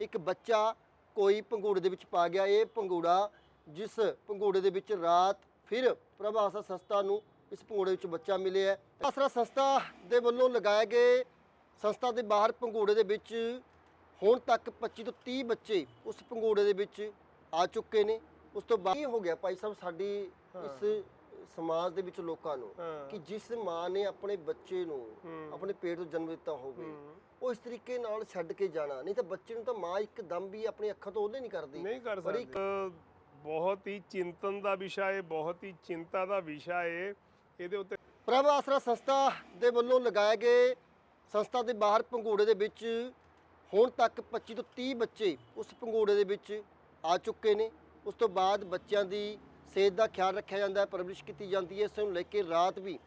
ਇੱਕ ਬੱਚਾ ਕੋਈ ਪੰਘੂੜੇ ਦੇ ਵਿੱਚ ਪਾ ਗਿਆ। ਇਹ ਪੰਘੂੜਾ ਜਿਸ ਪੰਘੂੜੇ ਦੇ ਵਿੱਚ ਰਾਤ ਫਿਰ ਪ੍ਰਭਾਸਾ ਸੰਸਥਾ ਨੂੰ ਇਸ ਪੰਘੂੜੇ ਵਿੱਚ ਬੱਚਾ ਮਿਲਿਆ ਆਸਰਾ ਸੰਸਥਾ ਦੇ ਵੱਲੋਂ ਲਗਾਏ ਗਏ ਸੰਸਥਾ ਦੇ ਬਾਹਰ ਪੰਘੂੜੇ ਦੇ ਵਿੱਚ ਹੁਣ ਤੱਕ 25 ਤੋਂ 30 ਬੱਚੇ ਉਸ ਪੰਘੂੜੇ ਦੇ ਵਿੱਚ ਆ ਚੁੱਕੇ ਨੇ। ਉਸ ਤੋਂ ਬਾਅਦ ਕੀ ਹੋ ਗਿਆ ਭਾਈ ਸਾਹਿਬ? ਸਾਡੀ ਇਸ ਸਮਾਜ ਦੇ ਵਿੱਚ ਲੋਕਾਂ ਨੂੰ। ਕਿ ਜਿਸ ਮਾਂ ਨੇ ਆਪਣੇ ਬੱਚੇ ਨੂੰ। ਆਪਣੇ ਪੇਟ ਤੋਂ ਜਨਮ ਦਿੱਤਾ ਹੋਵੇ। ਉਹ ਇਸ ਤਰੀਕੇ ਨਾਲ ਛੱਡ ਕੇ ਜਾਣਾ ਨਹੀਂ ਤਾਂ ਬੱਚੇ ਨੂੰ ਤਾਂ ਮਾਂ ਇੱਕਦਮ ਵੀ ਆਪਣੀ ਅੱਖਾਂ ਤੋਂ ਉਹਦੇ ਨਹੀਂ ਕਰਦੀ ਨਹੀਂ ਕਰ ਸਕਦੀ ਬਹੁਤ ਹੀ ਚਿੰਤਨ ਦਾ ਵਿਸ਼ਾ ਹੈ ਬਹੁਤ ਹੀ ਚਿੰਤਾ ਦਾ ਵਿਸ਼ਾ ਹੈ ਇਹਦੇ ਉੱਤੇ ਪ੍ਰਭ ਆਸਰਾ ਸੰਸਥਾ ਦੇ ਵੱਲੋਂ ਲਗਾਏ ਗਏ ਸੰਸਥਾ ਦੇ ਬਾਹਰ ਪੰਘੂੜੇ ਦੇ ਵਿੱਚ ਹੁਣ ਤੱਕ 25 ਤੋਂ 30 ਬੱਚੇ ਉਸ ਪੰਘੂੜੇ ਦੇ ਵਿੱਚ ਆ ਚੁੱਕੇ ਨੇ ਉਸ ਤੋਂ ਬਾਅਦ ਬੱਚਿਆਂ ਦੀ ਸਿਹਤ ਦਾ ਖਿਆਲ ਰੱਖਿਆ ਜਾਂਦਾ ਹੈ ਪਰਵਰਿਸ਼ ਕੀਤੀ ਜਾਂਦੀ ਹੈ ਇਸ ਨੂੰ ਲੈ ਕੇ ਰਾਤ ਵੀ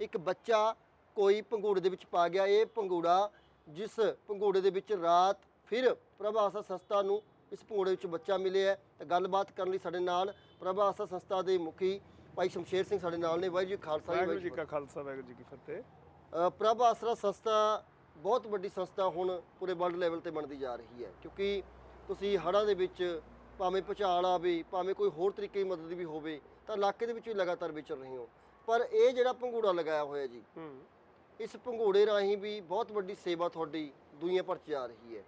ਇੱਕ ਬੱਚਾ ਕੋਈ ਪੰਘੂੜੇ ਦੇ ਵਿੱਚ ਪਾ ਗਿਆ। ਇਹ ਪੰਘੂੜਾ ਜਿਸ ਪੰਘੂੜੇ ਦੇ ਵਿੱਚ ਰਾਤ ਫਿਰ ਪ੍ਰਭਾ ਆਸਰਾ ਸੰਸਥਾ ਨੂੰ ਇਸ ਪੰਘੂੜੇ ਵਿੱਚ ਬੱਚਾ ਮਿਲਿਆ ਹੈ। ਤਾਂ ਗੱਲਬਾਤ ਕਰਨ ਲਈ ਸਾਡੇ ਨਾਲ ਪ੍ਰਭਾ ਆਸਰਾ ਸੰਸਥਾ ਦੇ ਮੁਖੀ ਭਾਈ ਸ਼ਮਸ਼ੇਰ ਸਿੰਘ ਸਾਡੇ ਨਾਲ ਨੇ। ਵਾਹਿਗੁਰੂ ਜੀ ਖਾਲਸਾ ਵਾਹਿਗੁਰੂ ਜੀ ਕਾ ਖਾਲਸਾ ਵਾਹਿਗੁਰੂ ਜੀ ਕੀ ਫਤਿਹ। ਅ, ਪ੍ਰਭ ਆਸਰਾ ਸੰਸਥਾ ਬਹੁਤ ਵੱਡੀ ਸੰਸਥਾ ਹੁਣ ਪੂਰੇ ਵਰਲਡ ਲੈਵਲ ਤੇ ਬਣਦੀ ਜਾ ਰਹੀ ਹੈ। ਕਿਉਂਕਿ ਤੁਸੀਂ ਹੜ੍ਹਾਂ ਦੇ ਵਿੱਚ ਭਾਵੇਂ ਭੁਚਾਲ ਆਵੇ ਭਾਵੇਂ ਕੋਈ ਹੋਰ ਤਰੀਕੇ ਦੀ ਮਦਦ ਵੀ ਹੋਵੇ ਤਾਂ ਇਲਾਕੇ ਦੇ ਵਿੱਚ ਵੀ ਲਗਾਤਾਰ ਵਿਚਰ ਰਹੇ ਹੋ। ਪਰ ਇਹ ਜਿਹੜਾ ਪੰਘੂੜਾ ਲਗਾਇਆ ਹੋਇਆ ਜੀ ਹੂੰ। ਇਸ ਪੰਘੂੜੇ ਰਾਹੀਂ ਵੀ ਬਹੁਤ ਵੱਡੀ ਸੇਵਾ ਤੁਹਾਡੀ ਦੁਨੀਆ ਭਰ 'ਚ ਜਾ ਰਹੀ ਹੈ।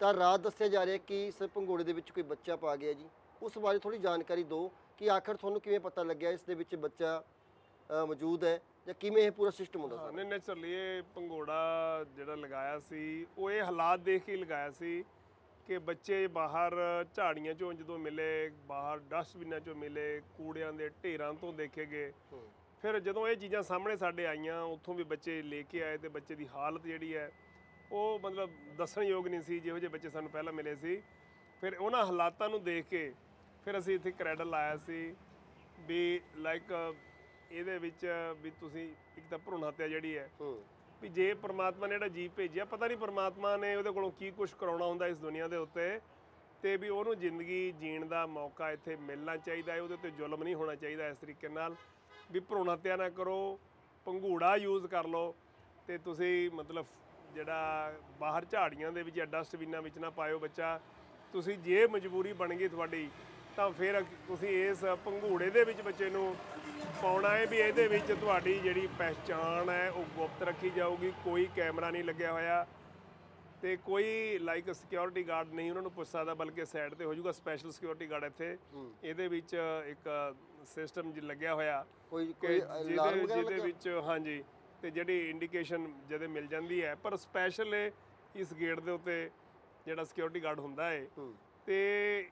ਤਾਂ ਰਾਤ ਦੱਸਿਆ ਜਾ ਰਿਹਾ ਕਿ ਇਸ ਪੰਘੂੜੇ ਦੇ ਵਿੱਚ ਕੋਈ ਬੱਚਾ ਪਾ ਗਿਆ ਜੀ। ਉਸ ਬਾਰੇ ਥੋੜੀ ਜਾਣਕਾਰੀ ਦਿਓ ਕਿ ਆਖਰ ਤੁਹਾਨੂੰ ਕਿਵੇਂ ਪਤਾ ਲੱਗਿਆ ਇਸ ਦੇ ਵਿੱਚ ਬੱਚਾ ਮੌਜੂਦ ਹੈ ਜਾਂ ਕਿਵੇਂ ਇਹ ਪੂਰਾ ਸਿਸਟਮ ਹੁੰਦਾ ਸਰ? ਨਹੀਂ ਨੇਚਰਲੀ ਇਹ ਪੰਘੋੜਾ ਜਿਹੜਾ ਲਗਾਇਆ ਸੀ ਉਹ ਇਹ ਹਾਲਾਤ ਦੇਖ ਕੇ ਲਗਾਇਆ ਸੀ ਕਿ ਬੱਚੇ ਬਾਹਰ ਝਾੜੀਆਂ ਚੋਂ ਜਦੋਂ ਮਿਲੇ ਬਾਹਰ ਡਸਟਬਿਨਾਂ ਚੋਂ ਮਿਲੇ ਕੂੜਿਆਂ ਦੇ ਢੇਰਾਂ ਤੋਂ ਦੇਖੇ ਗਏ। ਫਿਰ ਜਦੋਂ ਇਹ ਚੀਜ਼ਾਂ ਸਾਹਮਣੇ ਸਾਡੇ ਆਈਆਂ ਉੱਥੋਂ ਵੀ ਬੱਚੇ ਲੈ ਕੇ ਆਏ ਤੇ ਬੱਚੇ ਦੀ ਹਾਲਤ ਜਿਹੜੀ ਹੈ ਉਹ ਮਤਲਬ ਦੱਸਣਯੋਗ ਨਹੀਂ ਸੀ ਜਿਹੋ ਜਿਹੇ ਬੱਚੇ ਸਾਨੂੰ ਪਹਿਲਾਂ ਮਿਲੇ ਸੀ। ਫਿਰ ਉਹਨਾਂ ਹਾਲਾਤਾਂ ਨੂੰ ਦੇਖ ਕੇ ਫਿਰ ਅਸੀਂ ਇੱਥੇ ਕ੍ਰੈਡਲ ਲਾਇਆ ਸੀ ਵੀ ਲਾਈਕ ਇਹਦੇ ਵਿੱਚ ਵੀ ਤੁਸੀਂ ਇੱਕ ਤਾਂ ਭਰੂਣ ਹੱਤਿਆ ਜਿਹੜੀ ਹੂੰ। ਵੀ ਜੇ ਪ੍ਰਮਾਤਮਾ ਨੇ ਜਿਹੜਾ ਜੀਵ ਭੇਜਿਆ, ਪਤਾ ਨਹੀਂ ਪ੍ਰਮਾਤਮਾ ਨੇ ਉਹਦੇ ਕੋਲੋਂ ਕੀ ਕੁਝ ਕਰਾਉਣਾ ਹੁੰਦਾ ਇਸ ਦੁਨੀਆ ਦੇ ਉੱਤੇ, ਤੇ ਵੀ ਉਹਨੂੰ ਜ਼ਿੰਦਗੀ ਜੀਣ ਦਾ ਮੌਕਾ ਇੱਥੇ ਮਿਲਣਾ ਚਾਹੀਦਾ ਹੈ, ਉਹਦੇ ਉੱਤੇ ਜ਼ੁਲਮ ਨਹੀਂ ਹੋਣਾ ਚਾਹੀਦਾ ਇਸ ਤਰੀਕੇ ਨਾਲ। ਵੀ ਭਰੂਣ ਹੱਤਿਆ ਨਾ ਕਰੋ, ਪੰਘੂੜਾ ਯੂਜ਼ ਕਰ ਲਓ, ਤੇ ਤੁਸੀਂ ਮਤਲਬ ਜਿਹੜਾ ਬਾਹਰ ਝਾੜੀਆਂ ਦੇ ਵਿੱਚ ਜਾਂ ਡਸਟਬਿਨਾਂ ਵਿੱਚ ਨਾ ਪਾਇਓ ਬੱਚਾ, ਤੁਸੀਂ ਜੇ ਮਜਬੂਰੀ ਬਣ ਗਈ ਤੁਹਾਡੀ ਤਾਂ ਫਿਰ ਤੁਸੀਂ ਇਸ ਪੰਘੂੜੇ ਦੇ ਵਿੱਚ ਬੱਚੇ ਨੂੰ ਪਾਉਣਾ ਹੈ ਵੀ ਇਹਦੇ ਵਿੱਚ ਤੁਹਾਡੀ ਜਿਹੜੀ ਪਹਿਚਾਣ ਹੈ ਉਹ ਗੁਪਤ ਰੱਖੀ ਜਾਊਗੀ ਕੋਈ ਕੈਮਰਾ ਨਹੀਂ ਲੱਗਿਆ ਹੋਇਆ ਤੇ ਕੋਈ ਲਾਈਕ ਸਿਕਿਉਰਿਟੀ ਗਾਰਡ ਨਹੀਂ ਉਹਨਾਂ ਨੂੰ ਪੁੱਛ ਸਕਦਾ ਬਲਕਿ ਸਾਈਡ ਤੇ ਹੋ ਜਾਊਗਾ ਸਪੈਸ਼ਲ ਸਿਕਿਉਰਿਟੀ ਗਾਰਡ ਇੱਥੇ। ਇਹਦੇ ਵਿੱਚ ਇੱਕ ਸਿਸਟਮ ਜਿ ਲੱਗਿਆ ਹੋਇਆ ਕੋਈ ਕਿ ਕੋਈ ਅਲਾਰਮ ਜਿਹਦੇ ਜਿਹਦੇ ਵਿੱਚ ਹਾਂਜੀ ਤੇ ਜਿਹੜੀ ਇੰਡੀਕੇਸ਼ਨ ਜਦੇ ਮਿਲ ਜਾਂਦੀ ਹੈ। ਪਰ ਸਪੈਸ਼ਲ ਇਸ ਗੇਟ ਦੇ ਉੱਤੇ ਜਿਹੜਾ ਸਿਕਿਉਰਿਟੀ ਗਾਰਡ ਹੁੰਦਾ ਹੂੰ। ਤੇ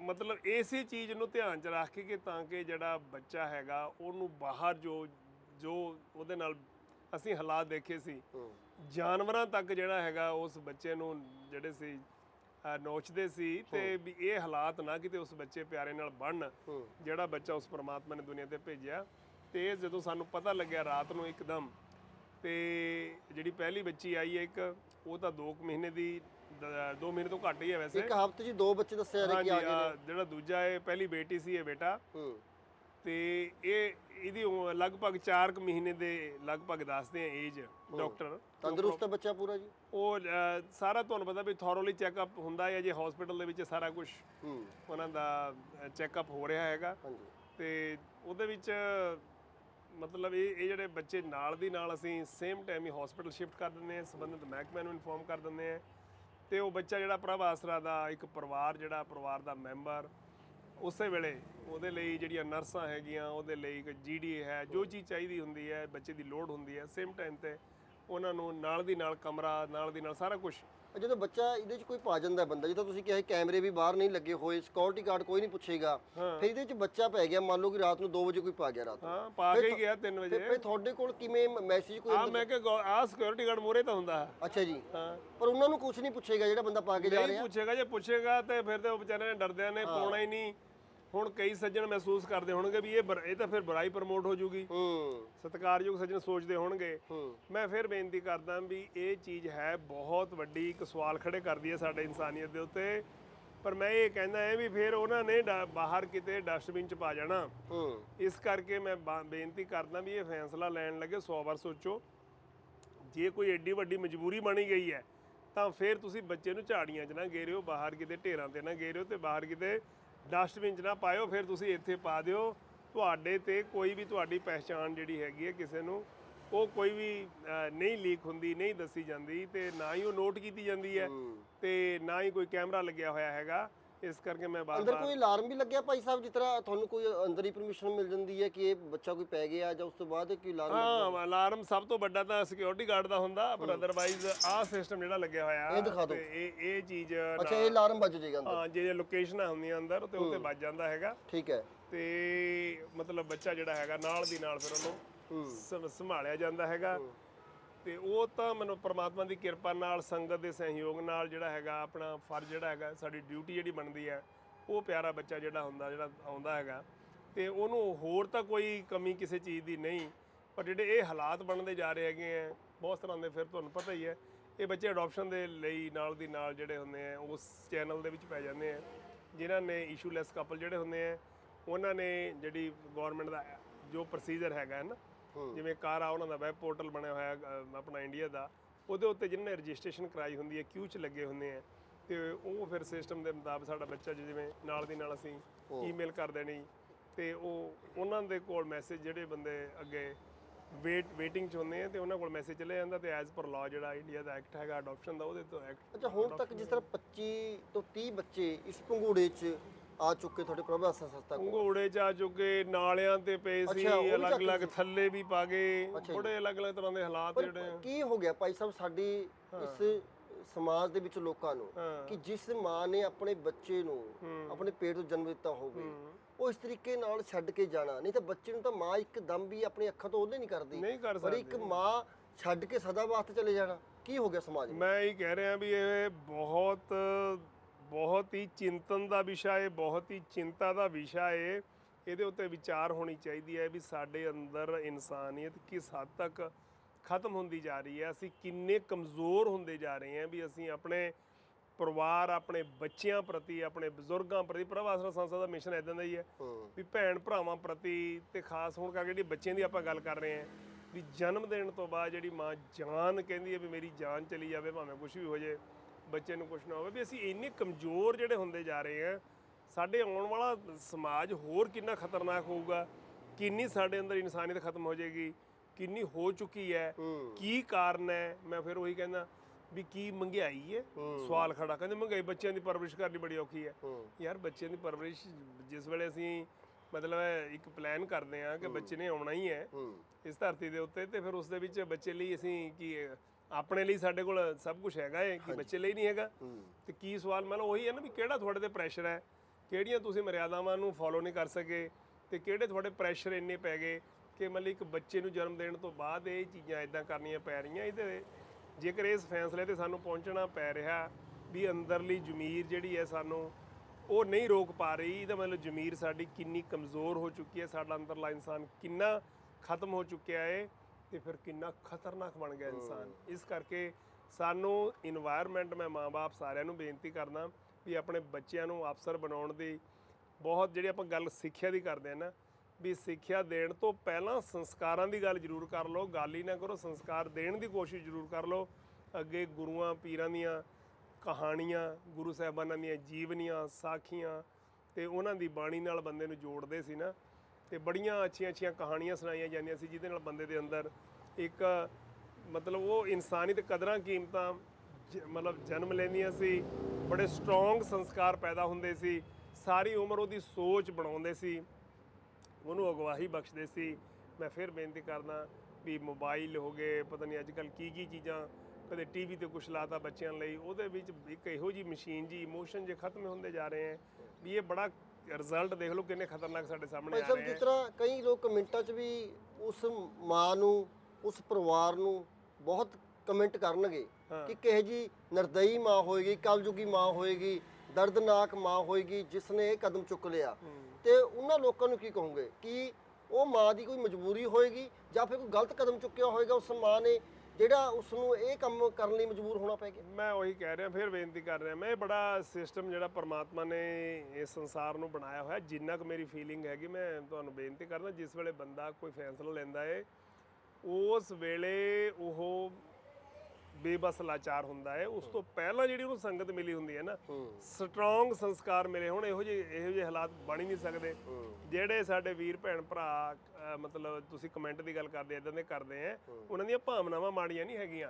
ਮਤਲਬ ਇਸੇ ਚੀਜ਼ ਨੂੰ ਧਿਆਨ ਚ ਰੱਖ ਕੇ ਕਿ ਤਾਂ ਕਿ ਜਿਹੜਾ ਬੱਚਾ ਹੈਗਾ ਉਹਨੂੰ ਬਾਹਰ ਜੋ ਜੋ ਉਹਦੇ ਨਾਲ ਅਸੀਂ ਹਾਲਾਤ ਦੇਖੇ ਸੀ ਜਾਨਵਰਾਂ ਤੱਕ ਜਿਹੜਾ ਹੈਗਾ ਉਸ ਬੱਚੇ ਨੂੰ ਜਿਹੜੇ ਸੀ ਨੋਚਦੇ ਸੀ ਤੇ ਵੀ ਇਹ ਹਾਲਾਤ ਨਾ ਕਿਤੇ ਉਸ ਬੱਚੇ ਪਿਆਰੇ ਨਾਲ ਬਣਨ ਜਿਹੜਾ ਬੱਚਾ ਉਸ ਪ੍ਰਮਾਤਮਾ ਨੇ ਦੁਨੀਆ ਤੇ ਭੇਜਿਆ। ਤੇ ਜਦੋਂ ਸਾਨੂੰ ਪਤਾ ਲੱਗਿਆ ਰਾਤ ਨੂੰ ਇੱਕਦਮ ਤੇ ਜਿਹੜੀ ਪਹਿਲੀ ਬੱਚੀ ਆਈ ਹੈ ਇੱਕ ਉਹ ਤਾਂ 2 ਮਹੀਨੇ ਦੀ 2 ਮਹੀਨੇ ਤੋਂ ਘੱਟ ਹੀ ਹੈ ਵੈਸੇ। ਇੱਕ ਹਫ਼ਤੇ 'ਚ ਦੋ ਬੱਚੇ ਦੱਸਿਆ ਰਿਹਾ ਹਾਂਜੀ ਕਿ ਆ ਗਏ ਆਹ ਜਿਹੜਾ ਦੂਜਾ ਹੈ ਪਹਿਲੀ ਬੇਟੀ ਸੀ ਇਹ ਬੇਟਾ। ਹੂੰ। ਤੇ ਇਹ ਇਹਦੀ ਲਗਭਗ 4 ਕੁ ਮਹੀਨੇ ਦੇ ਲਗਭਗ ਦੱਸਦੇ ਆ ਏਜ ਡਾਕਟਰ ਤੰਦਰੁਸਤ ਹੈ ਬੱਚਾ ਪੂਰਾ ਜੀ? ਉਹ ਸਾਰਾ ਤੁਹਾਨੂੰ ਪਤਾ ਵੀ ਥੋਰੋਲੀ ਚੈੱਕਅਪ ਹੁੰਦਾ ਹੈ ਜੇ ਹਸਪੀਟਲ ਦੇ ਵਿੱਚ ਸਾਰਾ ਕੁਝ ਹੂੰ। ਉਹਨਾਂ ਦਾ ਚੈੱਕਅਪ ਹੋ ਰਿਹਾ ਹੈਗਾ। ਹਾਂਜੀ। ਤੇ ਉਹਦੇ ਵਿੱਚ ਮਤਲਬ ਇਹ ਇਹ ਜਿਹੜੇ ਬੱਚੇ ਨਾਲ ਦੀ ਨਾਲ ਅਸੀਂ ਸੇਮ ਟਾਈਮ ਹੀ ਹਸਪੀਟਲ ਸ਼ਿਫਟ ਕਰ ਦਿੰਦੇ ਹਾਂ ਸੰਬੰਧਿਤ ਮਹਿਕਮੇ ਨੂੰ ਇਨਫੋਰਮ ਕਰ ਦਿੰਦੇ ਹਾਂ। ਤੇ ਉਹ ਬੱਚਾ ਜਿਹੜਾ ਪ੍ਰਭ ਆਸਰਾ ਦਾ ਇੱਕ ਪਰਿਵਾਰ ਜਿਹੜਾ ਪਰਿਵਾਰ ਦਾ ਮੈਂਬਰ, ਉਸੇ ਵੇਲੇ ਉਹਦੇ ਲਈ ਜਿਹੜੀਆਂ ਨਰਸਾਂ ਹੈਗੀਆਂ, ਉਹਦੇ ਲਈ ਇੱਕ ਜੀਡੀ ਹੈ, ਜੋ ਚੀਜ਼ ਚਾਹੀਦੀ ਹੁੰਦੀ ਹੈ, ਬੱਚੇ ਦੀ ਲੋੜ ਹੁੰਦੀ ਹੈ ਸੇਮ ਟਾਈਮ ਤੇ ਉਹਨਾਂ ਨੂੰ ਨਾਲ ਦੀ ਨਾਲ ਕਮਰਾ, ਨਾਲ ਦੀ ਨਾਲ ਸਾਰਾ ਕੁਝ ਜਦੋਂ ਬੱਚਾ ਇਹਦੇ 'ਚ ਕੋਈ ਪਾ ਜਾਂਦਾ ਬੰਦਾ ਜਿੱਦਾਂ ਤੁਸੀਂ ਕਿਹਾ ਸੀ ਕੈਮਰੇ ਵੀ ਬਾਹਰ ਨਹੀਂ ਲੱਗੇ ਹੋਏ ਸਿਕਿਉਰਿਟੀ ਗਾਰਡ ਕੋਈ ਨਹੀਂ ਪੁੱਛੇਗਾ। ਫਿਰ ਇਹਦੇ 'ਚ ਬੱਚਾ ਪੈ ਗਿਆ ਮੰਨ ਲਓ ਕਿ ਰਾਤ ਨੂੰ 2 ਵਜੇ ਕੋਈ ਪਾ ਗਿਆ ਰਾਤ ਨੂੰ। ਹਾਂ ਪਾ ਕੇ ਗਿਆ 3 ਤੇ ਵਜੇ। ਫਿਰ ਤੁਹਾਡੇ ਕੋਲ ਕਿਵੇਂ ਮੈਸੇਜ ਕੋਈ ਆ ਮੈਂ ਕਿ ਆ ਸਿਕਿਉਰਿਟੀ ਗਾਰਡ ਮੂਹਰੇ ਤਾਂ ਹੁੰਦਾ। ਅੱਛਾ ਜੀ। ਹਾਂ। ਪਰ ਉਹਨਾਂ ਨੂੰ ਕੁਝ ਨਹੀਂ ਪੁੱਛੇਗਾ ਜਿਹੜਾ ਬੰਦਾ ਪਾ ਕੇ ਜਾ ਨਹੀਂ ਰਿਹਾ। ਪੁੱਛੇਗਾ ਜੇ ਪੁੱਛੇਗਾ ਤੇ ਫਿਰ ਤੇ ਉਹ ਵਿਚਾਰਿਆਂ ਨੇ ਡਰਦਿਆਂ ਨੇ ਪਾਉਣਾ ਹੀ ਨਹੀਂ। ਹੁਣ ਕਈ ਸੱਜਣ ਮਹਿਸੂਸ ਕਰਦੇ ਹੋਣਗੇ ਵੀ ਇਹ ਬੁਰ- ਇਹ ਤਾਂ ਫਿਰ ਬੁਰਾਈ ਪ੍ਰਮੋਟ ਹੋ ਜੂਗੀ। ਹੂੰ। ਸਤਿਕਾਰਯੋਗ ਸੱਜਣ ਸੋਚਦੇ ਹੋਣਗੇ। ਹੂੰ। ਮੈਂ ਫਿਰ ਬੇਨਤੀ ਕਰਦਾ ਵੀ ਇਹ ਚੀਜ਼ ਹੈ ਬਹੁਤ ਵੱਡੀ ਇੱਕ ਸਵਾਲ ਖੜੇ ਕਰਦੀ ਹੈ ਸਾਡੇ ਇਨਸਾਨੀਅਤ ਦੇ ਉੱਤੇ। ਪਰ ਮੈਂ ਇਹ ਕਹਿੰਦਾ ਹੈ ਵੀ ਫਿਰ ਉਹਨਾਂ ਨੇ ਡ- ਬਾਹਰ ਕਿਤੇ ਡਸਟਬਿਨ ਚ ਪਾ ਜਾਣਾ। ਹੂੰ। ਇਸ ਕਰਕੇ ਮੈਂ ਬਾ- ਬੇਨਤੀ ਕਰਦਾ ਵੀ ਇਹ ਫੈਸਲਾ ਲੈਣ ਲੱਗੇ 100 ਵਾਰ ਸੋਚੋ। ਜੇ ਕੋਈ ਐਡੀ ਵੱਡੀ ਮਜਬੂਰੀ ਬਣੀ ਗਈ ਹੈ ਤਾਂ ਫਿਰ ਤੁਸੀਂ ਬੱਚੇ ਨੂੰ ਝਾੜੀਆਂ 'ਚ ਨਾ ਗੇਰਿਓ ਬਾਹਰ ਕਿਤੇ ਢੇਰਾਂ ਤੇ ਨਾ ਗੇਰਿਓ ਤੇ ਬਾਹਰ ਕਿਤੇ ਡਸਟਬਿਨ 'ਚ ਨਾ ਪਾਇਓ ਫਿਰ ਤੁਸੀਂ ਇੱਥੇ ਪਾ ਦਿਓ ਤੁਹਾਡੇ ਤੇ ਕੋਈ ਵੀ ਤੁਹਾਡੀ ਪਹਿਚਾਣ ਜਿਹੜੀ ਹੈਗੀ ਹੈ ਕਿਸੇ ਨੂੰ ਉਹ ਕੋਈ ਵੀ ਨਹੀਂ ਲੀਕ ਹੁੰਦੀ ਨਹੀਂ ਦੱਸੀ ਜਾਂਦੀ ਤੇ ਨਾ ਹੀ ਉਹ ਨੋਟ ਕੀਤੀ ਜਾਂਦੀ ਹੂੰ। ਤੇ ਨਾ ਹੀ ਕੋਈ ਕੈਮਰਾ ਲੱਗਿਆ ਹੋਇਆ ਹੈਗਾ ਇਸ ਕਰਕੇ ਮੈਂ ਅੰਦਰ ਬਾਰ-ਬਾਰ ਕੋਈ ਅਲਾਰਮ ਵੀ ਲੱਗਿਆ ਭਾਈ ਸਾਹਿਬ ਜਿਸ ਤਰ੍ਹਾਂ ਤੁਹਾਨੂੰ ਕੋਈ ਅੰਦਰ ਹੀ ਪਰਮਿਸ਼ਨ ਮਿਲ ਜਾਂਦੀ ਹੈ ਕਿ ਇਹ ਬੱਚਾ ਕੋਈ ਪੈ ਗਿਆ ਜਾਂ ਉਸ ਤੋਂ ਬਾਅਦ ਕੋਈ ਅਲਾਰਮ ਹਾਂ ਅਲਾਰਮ ਸਭ ਤੋਂ ਵੱਡਾ ਤਾਂ ਸਿਕਿਉਰਿਟੀ ਗਾਰਡ ਦਾ ਹੁੰਦਾ ਪਰ ਅਦਰਵਾਈਜ਼ ਆਹ ਸਿਸਟਮ ਜਿਹੜਾ ਲੱਗਿਆ ਹੋਇਆ ਇਹ ਦਿਖਾ ਦਿਓ। ਇਹ ਇਹ ਚੀਜ਼ ਅੱਛਾ ਇਹ ਅਲਾਰਮ ਵੱਜ ਜਾਏਗਾ ਅੰਦਰ। ਹਾਂ ਜੇ ਲੋਕੇਸ਼ਨਾਂ ਹੁੰਦੀਆਂ ਅੰਦਰ ਤੇ ਉੱਤੇ ਵੱਜ ਜਾਂਦਾ ਹੈਗਾ। ਠੀਕ ਹੈ। ਤੇ ਮਤਲਬ ਬੱਚਾ ਜਿਹੜਾ ਹੈਗਾ ਨਾਲ ਦੀ ਨਾਲ ਫਿਰ ਉਹਨੂੰ ਸੰਭਾਲਿਆ ਜਾਂਦਾ ਹੈਗਾ। ਤੇ ਉਹ ਤਾਂ ਮੈਨੂੰ ਪ੍ਰਮਾਤਮਾ ਦੀ ਕਿਰਪਾ ਨਾਲ, ਸੰਗਤ ਦੇ ਸਹਿਯੋਗ ਨਾਲ ਜਿਹੜਾ ਹੈਗਾ ਆਪਣਾ ਫਰਜ਼ ਜਿਹੜਾ ਹੈਗਾ, ਸਾਡੀ ਡਿਊਟੀ ਜਿਹੜੀ ਬਣਦੀ ਹੈ, ਉਹ ਪਿਆਰਾ ਬੱਚਾ ਜਿਹੜਾ ਹੁੰਦਾ, ਜਿਹੜਾ ਆਉਂਦਾ ਹੈਗਾ। ਤੇ ਉਹਨੂੰ ਹੋਰ ਤਾਂ ਕੋਈ ਕਮੀ ਕਿਸੇ ਚੀਜ਼ ਦੀ ਨਹੀਂ, ਪਰ ਜਿਹੜੇ ਇਹ ਹਾਲਾਤ ਬਣਦੇ ਜਾ ਰਹੇ ਹੈਗੇ ਆ ਬਹੁਤ ਤਰ੍ਹਾਂ ਦੇ ਫਿਰ ਤੁਹਾਨੂੰ ਪਤਾ ਹੀ ਹੈ, ਇਹ ਬੱਚੇ ਅਡਾਪਸ਼ਨ ਦੇ ਲਈ ਨਾਲ ਦੀ ਨਾਲ ਜਿਹੜੇ ਹੁੰਦੇ ਆ ਉਸ ਚੈਨਲ ਦੇ ਵਿੱਚ ਪੈ ਜਾਂਦੇ ਆ ਜਿਨ੍ਹਾਂ ਨੇ ਇਸ਼ੂਲੈਸ ਕਪਲ ਜਿਹੜੇ ਹੁੰਦੇ ਆ ਉਹਨਾਂ ਨੇ ਜਿਹੜੀ ਗਵਰਨਮੈਂਟ ਦਾ ਜੋ ਪ੍ਰੋਸੀਜਰ ਹੈਗਾ ਹੈ ਨਾ ਜਿਵੇਂ ਕਾਰ ਆ ਉਹਨਾਂ ਦਾ ਵੈਬ ਪੋਰਟਲ ਬਣਿਆ ਹੋਇਆ ਆਪਣਾ ਇੰਡੀਆ ਦਾ। ਉਹਦੇ ਉੱਤੇ ਜਿਨ੍ਹਾਂ ਨੇ ਰਜਿਸਟ੍ਰੇਸ਼ਨ ਕਰਾਈ ਹੁੰਦੀ ਹੈ ਕਿਊ ਚ ਲੱਗੇ ਹੁੰਦੇ ਆ ਤੇ ਉਹ ਫਿਰ ਸਿਸਟਮ ਦੇ ਮੁਤਾਬਕ ਸਾਡਾ ਬੱਚਾ ਜਿਵੇਂ ਨਾਲ ਦੀ ਨਾਲ ਅਸੀਂ ਈਮੇਲ ਕਰ ਦੇਣੀ ਤੇ ਉਹ ਉਹਨਾਂ ਦੇ ਕੋਲ ਮੈਸੇਜ ਜਿਹੜੇ ਬੰਦੇ ਅੱਗੇ ਵੇਟ ਵੇਟਿੰਗ ਚ ਹੁੰਦੇ ਆ ਤੇ ਉਹਨਾਂ ਕੋਲ ਮੈਸੇਜ ਚਲੇ ਜਾਂਦਾ ਤੇ ਐਜ਼ ਪਰ ਲਾਅ ਜਿਹੜਾ ਇੰਡੀਆ ਦਾ ਐਕਟ ਹੈਗਾ ਅਡਾਪਸ਼ਨ ਦਾ ਉਹਦੇ ਤੋਂ ਐਕਟ ਅੱਛਾ ਹੁਣ ਤੱਕ ਜਿਸ ਤਰ੍ਹਾਂ 25 ਤੋਂ 30 ਬੱਚੇ ਇਸ ਪੰਗੂੜੇ 'ਚ ਆ ਚੁੱਕੇ ਤੁਹਾਡੇ ਪ੍ਰਭਾ ਆਸਾ ਸੰਸਥਾ ਕੋਲ। ਘੋੜੇ ਚ ਆ ਚੁੱਕੇ ਨਾਲਿਆਂ ਤੇ ਪਏ ਸੀ ਅੱਛਾ, ਉਹ ਵੀ ਚੱਕ ਅਲੱਗ-ਅਲੱਗ ਥੱਲੇ ਵੀ ਪਾ ਗਏ। ਅੱਛਾ ਜੀ। ਬੜੇ ਅਲੱਗ-ਅਲੱਗ ਤਰ੍ਹਾਂ ਦੇ ਹਾਲਾਤ ਪਰ ਜਿਹੜੇ ਆ। ਕੀ ਹੋ ਗਿਆ ਭਾਈ ਸਾਹਿਬ ਸਾਡੀ ਇਸ ਸਮਾਜ ਦੇ ਵਿੱਚ ਲੋਕਾਂ ਨੂੰ ਹਾਂ। ਕਿ ਜਿਸ ਮਾਂ ਨੇ ਆਪਣੇ ਬੱਚੇ ਨੂੰ। ਆਪਣੇ ਪੇਟ ਤੋਂ ਜਨਮ ਦਿੱਤਾ ਹੋਵੇ। ਉਹ ਇਸ ਤਰੀਕੇ ਨਾਲ ਛੱਡ ਕੇ ਜਾਣਾ। ਨਹੀਂ ਤਾਂ ਬੱਚੇ ਨੂੰ ਤਾਂ ਮਾਂ ਇੱਕਦਮ ਵੀ ਆਪਣੀ ਅੱਖਾਂ ਤੋਂ ਉਹਲੇ ਨਹੀਂ ਕਰਦੀ। ਨਹੀਂ ਕਰ ਪਰ ਇੱਕ ਮਾਂ ਛੱਡ ਕੇ ਸਦਾ ਵਾਸਤੇ ਚਲੇ ਜਾਣਾ। ਕੀ ਹੋ ਗਿਆ ਸਮਾਜ ਨੂੰ ਮੈਂ ਇਹ ਕਹਿ ਰਿਹਾ ਵੀ ਇਹ ਬਹੁਤ ਬਹੁਤ ਹੀ ਚਿੰਤਨ ਦਾ ਵਿਸ਼ਾ ਹੈ ਬਹੁਤ ਹੀ ਚਿੰਤਾ ਦਾ ਵਿਸ਼ਾ ਹੈ ਇਹਦੇ ਉੱਤੇ ਵਿਚਾਰ ਹੋਣੀ ਚਾਹੀਦੀ ਹੈ ਵੀ ਸਾਡੇ ਅੰਦਰ ਇਨਸਾਨੀਅਤ ਕਿਸ ਹੱਦ ਤੱਕ ਖਤਮ ਹੁੰਦੀ ਜਾ ਰਹੀ ਹੈ। ਅਸੀਂ ਕਿੰਨੇ ਕਮਜ਼ੋਰ ਹੁੰਦੇ ਜਾ ਰਹੇ ਹਾਂ ਵੀ ਅਸੀਂ ਆਪਣੇ ਪਰਿਵਾਰ ਆਪਣੇ ਬੱਚਿਆਂ ਪ੍ਰਤੀ ਆਪਣੇ ਬਜ਼ੁਰਗਾਂ ਪ੍ਰਤੀ ਪ੍ਰਵਾਸਨ ਸੰਸਥਾ ਦਾ ਮਿਸ਼ਨ ਇਦਾਂ ਦਾ ਹੀ ਹੈ ਵੀ ਭੈਣ ਭਰਾਵਾਂ ਪ੍ਰਤੀ ਤੇ ਖਾਸ ਹੁਣ ਕਰਕੇ ਜਿਹੜੀ ਬੱਚਿਆਂ ਦੀ ਆਪਾਂ ਗੱਲ ਕਰ ਰਹੇ ਹਾਂ ਵੀ ਜਨਮ ਦੇਣ ਤੋਂ ਬਾਅਦ ਜਿਹੜੀ ਮਾਂ ਜਾਨ ਕਹਿੰਦੀ ਹੈ ਵੀ ਮੇਰੀ ਜਾਨ ਚਲੀ ਜਾਵੇ ਭਾਵੇਂ ਕੁਝ ਵੀ ਹੋ ਜੇ ਬੱਚੇ ਨੂੰ ਕੁਝ ਨਾ ਹੋਵੇ ਵੀ ਅਸੀਂ ਇੰਨੇ ਕਮਜ਼ੋਰ ਜਿਹੜੇ ਹੁੰਦੇ ਜਾ ਰਹੇ ਹਾਂ ਸਾਡੇ ਆਉਣ ਵਾਲਾ ਸਮਾਜ ਹੋਰ ਕਿੰਨਾ ਖਤਰਨਾਕ ਹੋਊਗਾ ਕਿੰਨੀ ਸਾਡੇ ਅੰਦਰ ਇਨਸਾਨੀਅਤ ਖਤਮ ਹੋ ਜਾਏਗੀ ਕਿੰਨੀ ਹੋ ਚੁੱਕੀ ਹੈ ਕੀ ਕਾਰਨ ਹੈ? ਮੈਂ ਫਿਰ ਉਹੀ ਕਹਿੰਦਾ ਵੀ ਕੀ ਮਹਿੰਗਾਈ ਹੈ? ਸਵਾਲ ਖੜਾ ਕਹਿੰਦੇ ਮਹਿੰਗਾਈ ਬੱਚਿਆਂ ਦੀ ਪਰਵਰਿਸ਼ ਕਰਨੀ ਬੜੀ ਔਖੀ ਹੈ। ਯਾਰ ਬੱਚਿਆਂ ਦੀ ਪਰਵਰਿਸ਼ ਜਿਸ ਵੇਲੇ ਅਸੀਂ ਮਤਲਬ ਇੱਕ ਪਲਾਨ ਕਰਦੇ ਆ ਕਿ ਬੱਚੇ ਨੇ ਆਉਣਾ ਹੈ ਹੂੰ। ਇਸ ਧਰਤੀ ਦੇ ਉੱਤੇ ਤੇ ਫਿਰ ਉਸ ਦੇ ਵਿੱਚ ਬੱਚੇ ਲਈ ਅਸੀਂ ਕੀ ਆਪਣੇ ਲਈ ਸਾਡੇ ਕੋਲ ਸਭ ਕੁਝ ਹੈਗਾ ਹੈ ਕਿ ਬੱਚੇ ਲਈ ਨਹੀਂ ਹੈਗਾ। ਤੇ ਕੀ ਸਵਾਲ ਮਤਲਬ ਉਹੀ ਹੈ ਨਾ ਵੀ ਕਿਹੜਾ ਤੁਹਾਡੇ ਤੇ ਪ੍ਰੈਸ਼ਰ ਹੈ? ਕਿਹੜੀਆਂ ਤੁਸੀਂ ਮਰਿਆਦਾਵਾਂ ਨੂੰ ਫੋਲੋ ਨਹੀਂ ਕਰ ਸਕੇ? ਤੇ ਕਿਹੜੇ ਤੁਹਾਡੇ ਪ੍ਰੈਸ਼ਰ ਇੰਨੇ ਪੈ ਗਏ ਕਿ ਮਤਲਬ ਇੱਕ ਬੱਚੇ ਨੂੰ ਜਨਮ ਦੇਣ ਤੋਂ ਬਾਅਦ ਇਹ ਚੀਜ਼ਾਂ ਇਦਾਂ ਕਰਨੀਆਂ ਪੈ ਰਹੀਆਂ? ਇਹਦੇ ਜੇਕਰ ਇਸ ਫੈਸਲੇ ਤੇ ਸਾਨੂੰ ਪਹੁੰਚਣਾ ਪੈ ਰਿਹਾ ਵੀ ਅੰਦਰਲੀ ਜ਼ਮੀਰ ਜਿਹੜੀ ਹੈ ਸਾਨੂੰ ਉਹ ਨਹੀਂ ਰੋਕ ਪਾ ਰਹੀ ਇਹਦਾ ਮਤਲਬ ਜ਼ਮੀਰ ਸਾਡੀ ਕਿੰਨੀ ਕਮਜ਼ੋਰ ਹੋ ਚੁੱਕੀ ਹੈ ਸਾਡਾ ਅੰਦਰਲਾ ਇਨਸਾਨ ਕਿੰਨਾ ਖਤਮ ਹੋ ਚੁੱਕਿਆ ਹੈ ਤੇ ਫਿਰ ਕਿੰਨਾ ਖਤਰਨਾਕ ਬਣ ਗਿਆ ਇਨਸਾਨ। ਇਸ ਕਰਕੇ ਸਾਨੂੰ এনवायरमेंट ਮੈਂ ਮਾਪੇ ਸਾਰਿਆਂ ਨੂੰ ਬੇਨਤੀ ਕਰਦਾ ਵੀ ਆਪਣੇ ਬੱਚਿਆਂ ਨੂੰ ਅਫਸਰ ਬਣਾਉਣ ਦੀ ਬਹੁਤ ਜਿਹੜੀ ਆਪਾਂ ਗੱਲ ਸਿੱਖਿਆ ਦੀ ਕਰਦੇ ਆ ਨਾ ਵੀ ਸਿੱਖਿਆ ਦੇਣ ਤੋਂ ਪਹਿਲਾਂ ਸੰਸਕਾਰਾਂ ਦੀ ਗੱਲ ਜ਼ਰੂਰ ਕਰ ਲਓ ਗੱਲ ਹੀ ਨਾ ਕਰੋ ਸੰਸਕਾਰ ਦੇਣ ਦੀ ਕੋਸ਼ਿਸ਼ ਜ਼ਰੂਰ ਕਰ ਲਓ। ਅੱਗੇ ਗੁਰੂਆਂ ਪੀਰਾਂ ਦੀਆਂ ਕਹਾਣੀਆਂ ਗੁਰੂ ਸਾਹਿਬਾਨਾਂ ਦੀਆਂ ਜੀਵਨੀਆਂ ਸਾਖੀਆਂ ਤੇ ਉਹਨਾਂ ਦੀ ਬਾਣੀ ਨਾਲ ਬੰਦੇ ਨੂੰ ਜੋੜਦੇ ਸੀ ਨਾ ਤੇ ਬੜੀਆਂ ਅੱਛੀਆਂ ਅੱਛੀਆਂ ਕਹਾਣੀਆਂ ਸੁਣਾਈਆਂ ਜਾਂਦੀਆਂ ਸੀ, ਜਿਹਦੇ ਨਾਲ ਬੰਦੇ ਦੇ ਅੰਦਰ ਇੱਕ, ਮਤਲਬ ਉਹ ਇਨਸਾਨੀਅਤ ਕਦਰਾਂ ਕੀਮਤਾਂ ਜ- ਮਤਲਬ ਜਨਮ ਲੈਂਦੀਆਂ ਸੀ, ਬੜੇ ਸਟਰੋਂਗ ਸੰਸਕਾਰ ਪੈਦਾ ਹੁੰਦੇ ਸੀ, ਸਾਰੀ ਉਮਰ ਉਹਦੀ ਸੋਚ ਬਣਾਉਂਦੇ ਸੀ, ਉਹਨੂੰ ਅਗਵਾਹੀ ਬਖਸ਼ਦੇ ਸੀ। ਮੈਂ ਫਿਰ ਬੇਨਤੀ ਕਰਦਾ ਵੀ ਮੋਬਾਈਲ ਹੋ ਗਏ, ਪਤਾ ਨਹੀਂ ਅੱਜ ਕੱਲ ਕੀ ਕੀ ਚੀਜ਼ਾਂ, ਕਦੇ ਟੀਵੀ ਤੇ ਕੁਛ ਲਾਤਾ ਬੱਚਿਆਂ ਲਈ, ਉਹਦੇ ਵਿੱਚ ਇੱਕ ਇਹੋ ਜੀ ਮਸ਼ੀਨ ਜੀ ਇਮੋਸ਼ਨ ਜੇ ਖਤਮ ਹੁੰਦੇ ਜਾ ਰਹੇ ਹੈ, ਵੀ ਇਹ ਬੜਾ ਰਿਜ਼ਲਟ ਦੇਖ ਲਓ ਕਿੰਨੇ ਖਤਰਨਾਕ ਸਾਡੇ ਸਾਹਮਣੇ ਭਾਈ ਆ ਸਾਹਿਬ ਰਹੇ ਜਿਸ ਹੈ ਤਰ੍ਹਾਂ ਕਈ ਲੋਕ ਕਮੈਂਟਾਂ 'ਚ ਵੀ ਉਸ ਮਾਂ ਨੂੰ ਉਸ ਪਰਿਵਾਰ ਨੂੰ ਬਹੁਤ ਕਮੈਂਟ ਕਰਨਗੇ ਹਾਂ। ਕਿ ਕਿਹੋ ਜੀ ਨਰਦਈ ਮਾਂ ਹੋਏਗੀ ਕਲਯੁਗੀ ਮਾਂ ਹੋਏਗੀ ਦਰਦਨਾਕ ਮਾਂ ਹੋਏਗੀ ਜਿਸ ਨੇ ਇਹ ਕਦਮ ਚੁੱਕ ਲਿਆ। ਤੇ ਉਹਨਾਂ ਲੋਕਾਂ ਨੂੰ ਕੀ ਕਹੋਗੇ? ਕਿ ਉਹ ਮਾਂ ਦੀ ਕੋਈ ਮਜਬੂਰੀ ਹੋਏਗੀ ਜਾਂ ਫਿਰ ਕੋਈ ਗਲਤ ਕਦਮ ਚੁੱਕਿਆ ਹੋਏਗਾ ਉਸ ਮਾਂ ਨੇ ਜਿਹੜਾ ਉਸ ਨੂੰ ਇਹ ਕੰਮ ਕਰਨ ਲਈ ਮਜਬੂਰ ਹੋਣਾ ਪੈ ਗਿਆ। ਮੈਂ ਉਹੀ ਕਹਿ ਰਿਹਾ ਫਿਰ ਬੇਨਤੀ ਕਰ ਰਿਹਾ ਮੈਂ ਇਹ ਬੜਾ ਸਿਸਟਮ ਜਿਹੜਾ ਪਰਮਾਤਮਾ ਨੇ ਇਸ ਸੰਸਾਰ ਨੂੰ ਬਣਾਇਆ ਹੋਇਆ ਜਿੰਨਾ ਕੁ ਮੇਰੀ ਫੀਲਿੰਗ ਹੈਗੀ ਮੈਂ ਤੁਹਾਨੂੰ ਬੇਨਤੀ ਕਰਦਾ ਜਿਸ ਵੇਲੇ ਬੰਦਾ ਕੋਈ ਫੈਸਲਾ ਲੈਂਦਾ ਏ ਉਸ ਵੇਲੇ ਉਹ ਬੇਬਸ ਲਾਚਾਰ ਹੁੰਦਾ ਹੈ ਉਸ ਤੋਂ ਪਹਿਲਾਂ ਜਿਹੜੀ ਉਹਨੂੰ ਸੰਗਤ ਮਿਲੀ ਹੁੰਦੀ ਹੈ ਨਾ ਹੂੰ। ਸਟਰੋਂਗ ਸੰਸਕਾਰ ਮਿਲੇ ਹੁਣ ਇਹੋ ਜਿਹੇ ਇਹੋ ਜਿਹੇ ਹਾਲਾਤ ਬਣ ਹੀ ਨਹੀਂ ਸਕਦੇ। ਹੂੰ। ਜਿਹੜੇ ਸਾਡੇ ਵੀਰ ਭੈਣ ਭਰਾ ਮਤਲਬ ਤੁਸੀਂ ਕਮੈਂਟ ਦੀ ਗੱਲ ਕਰਦੇ ਇਦਾਂ ਦੇ ਕਰਦੇ ਆ। ਉਹਨਾਂ ਦੀਆਂ ਭਾਵਨਾਵਾਂ ਮਾੜੀਆਂ ਨਹੀਂ ਹੈਗੀਆਂ।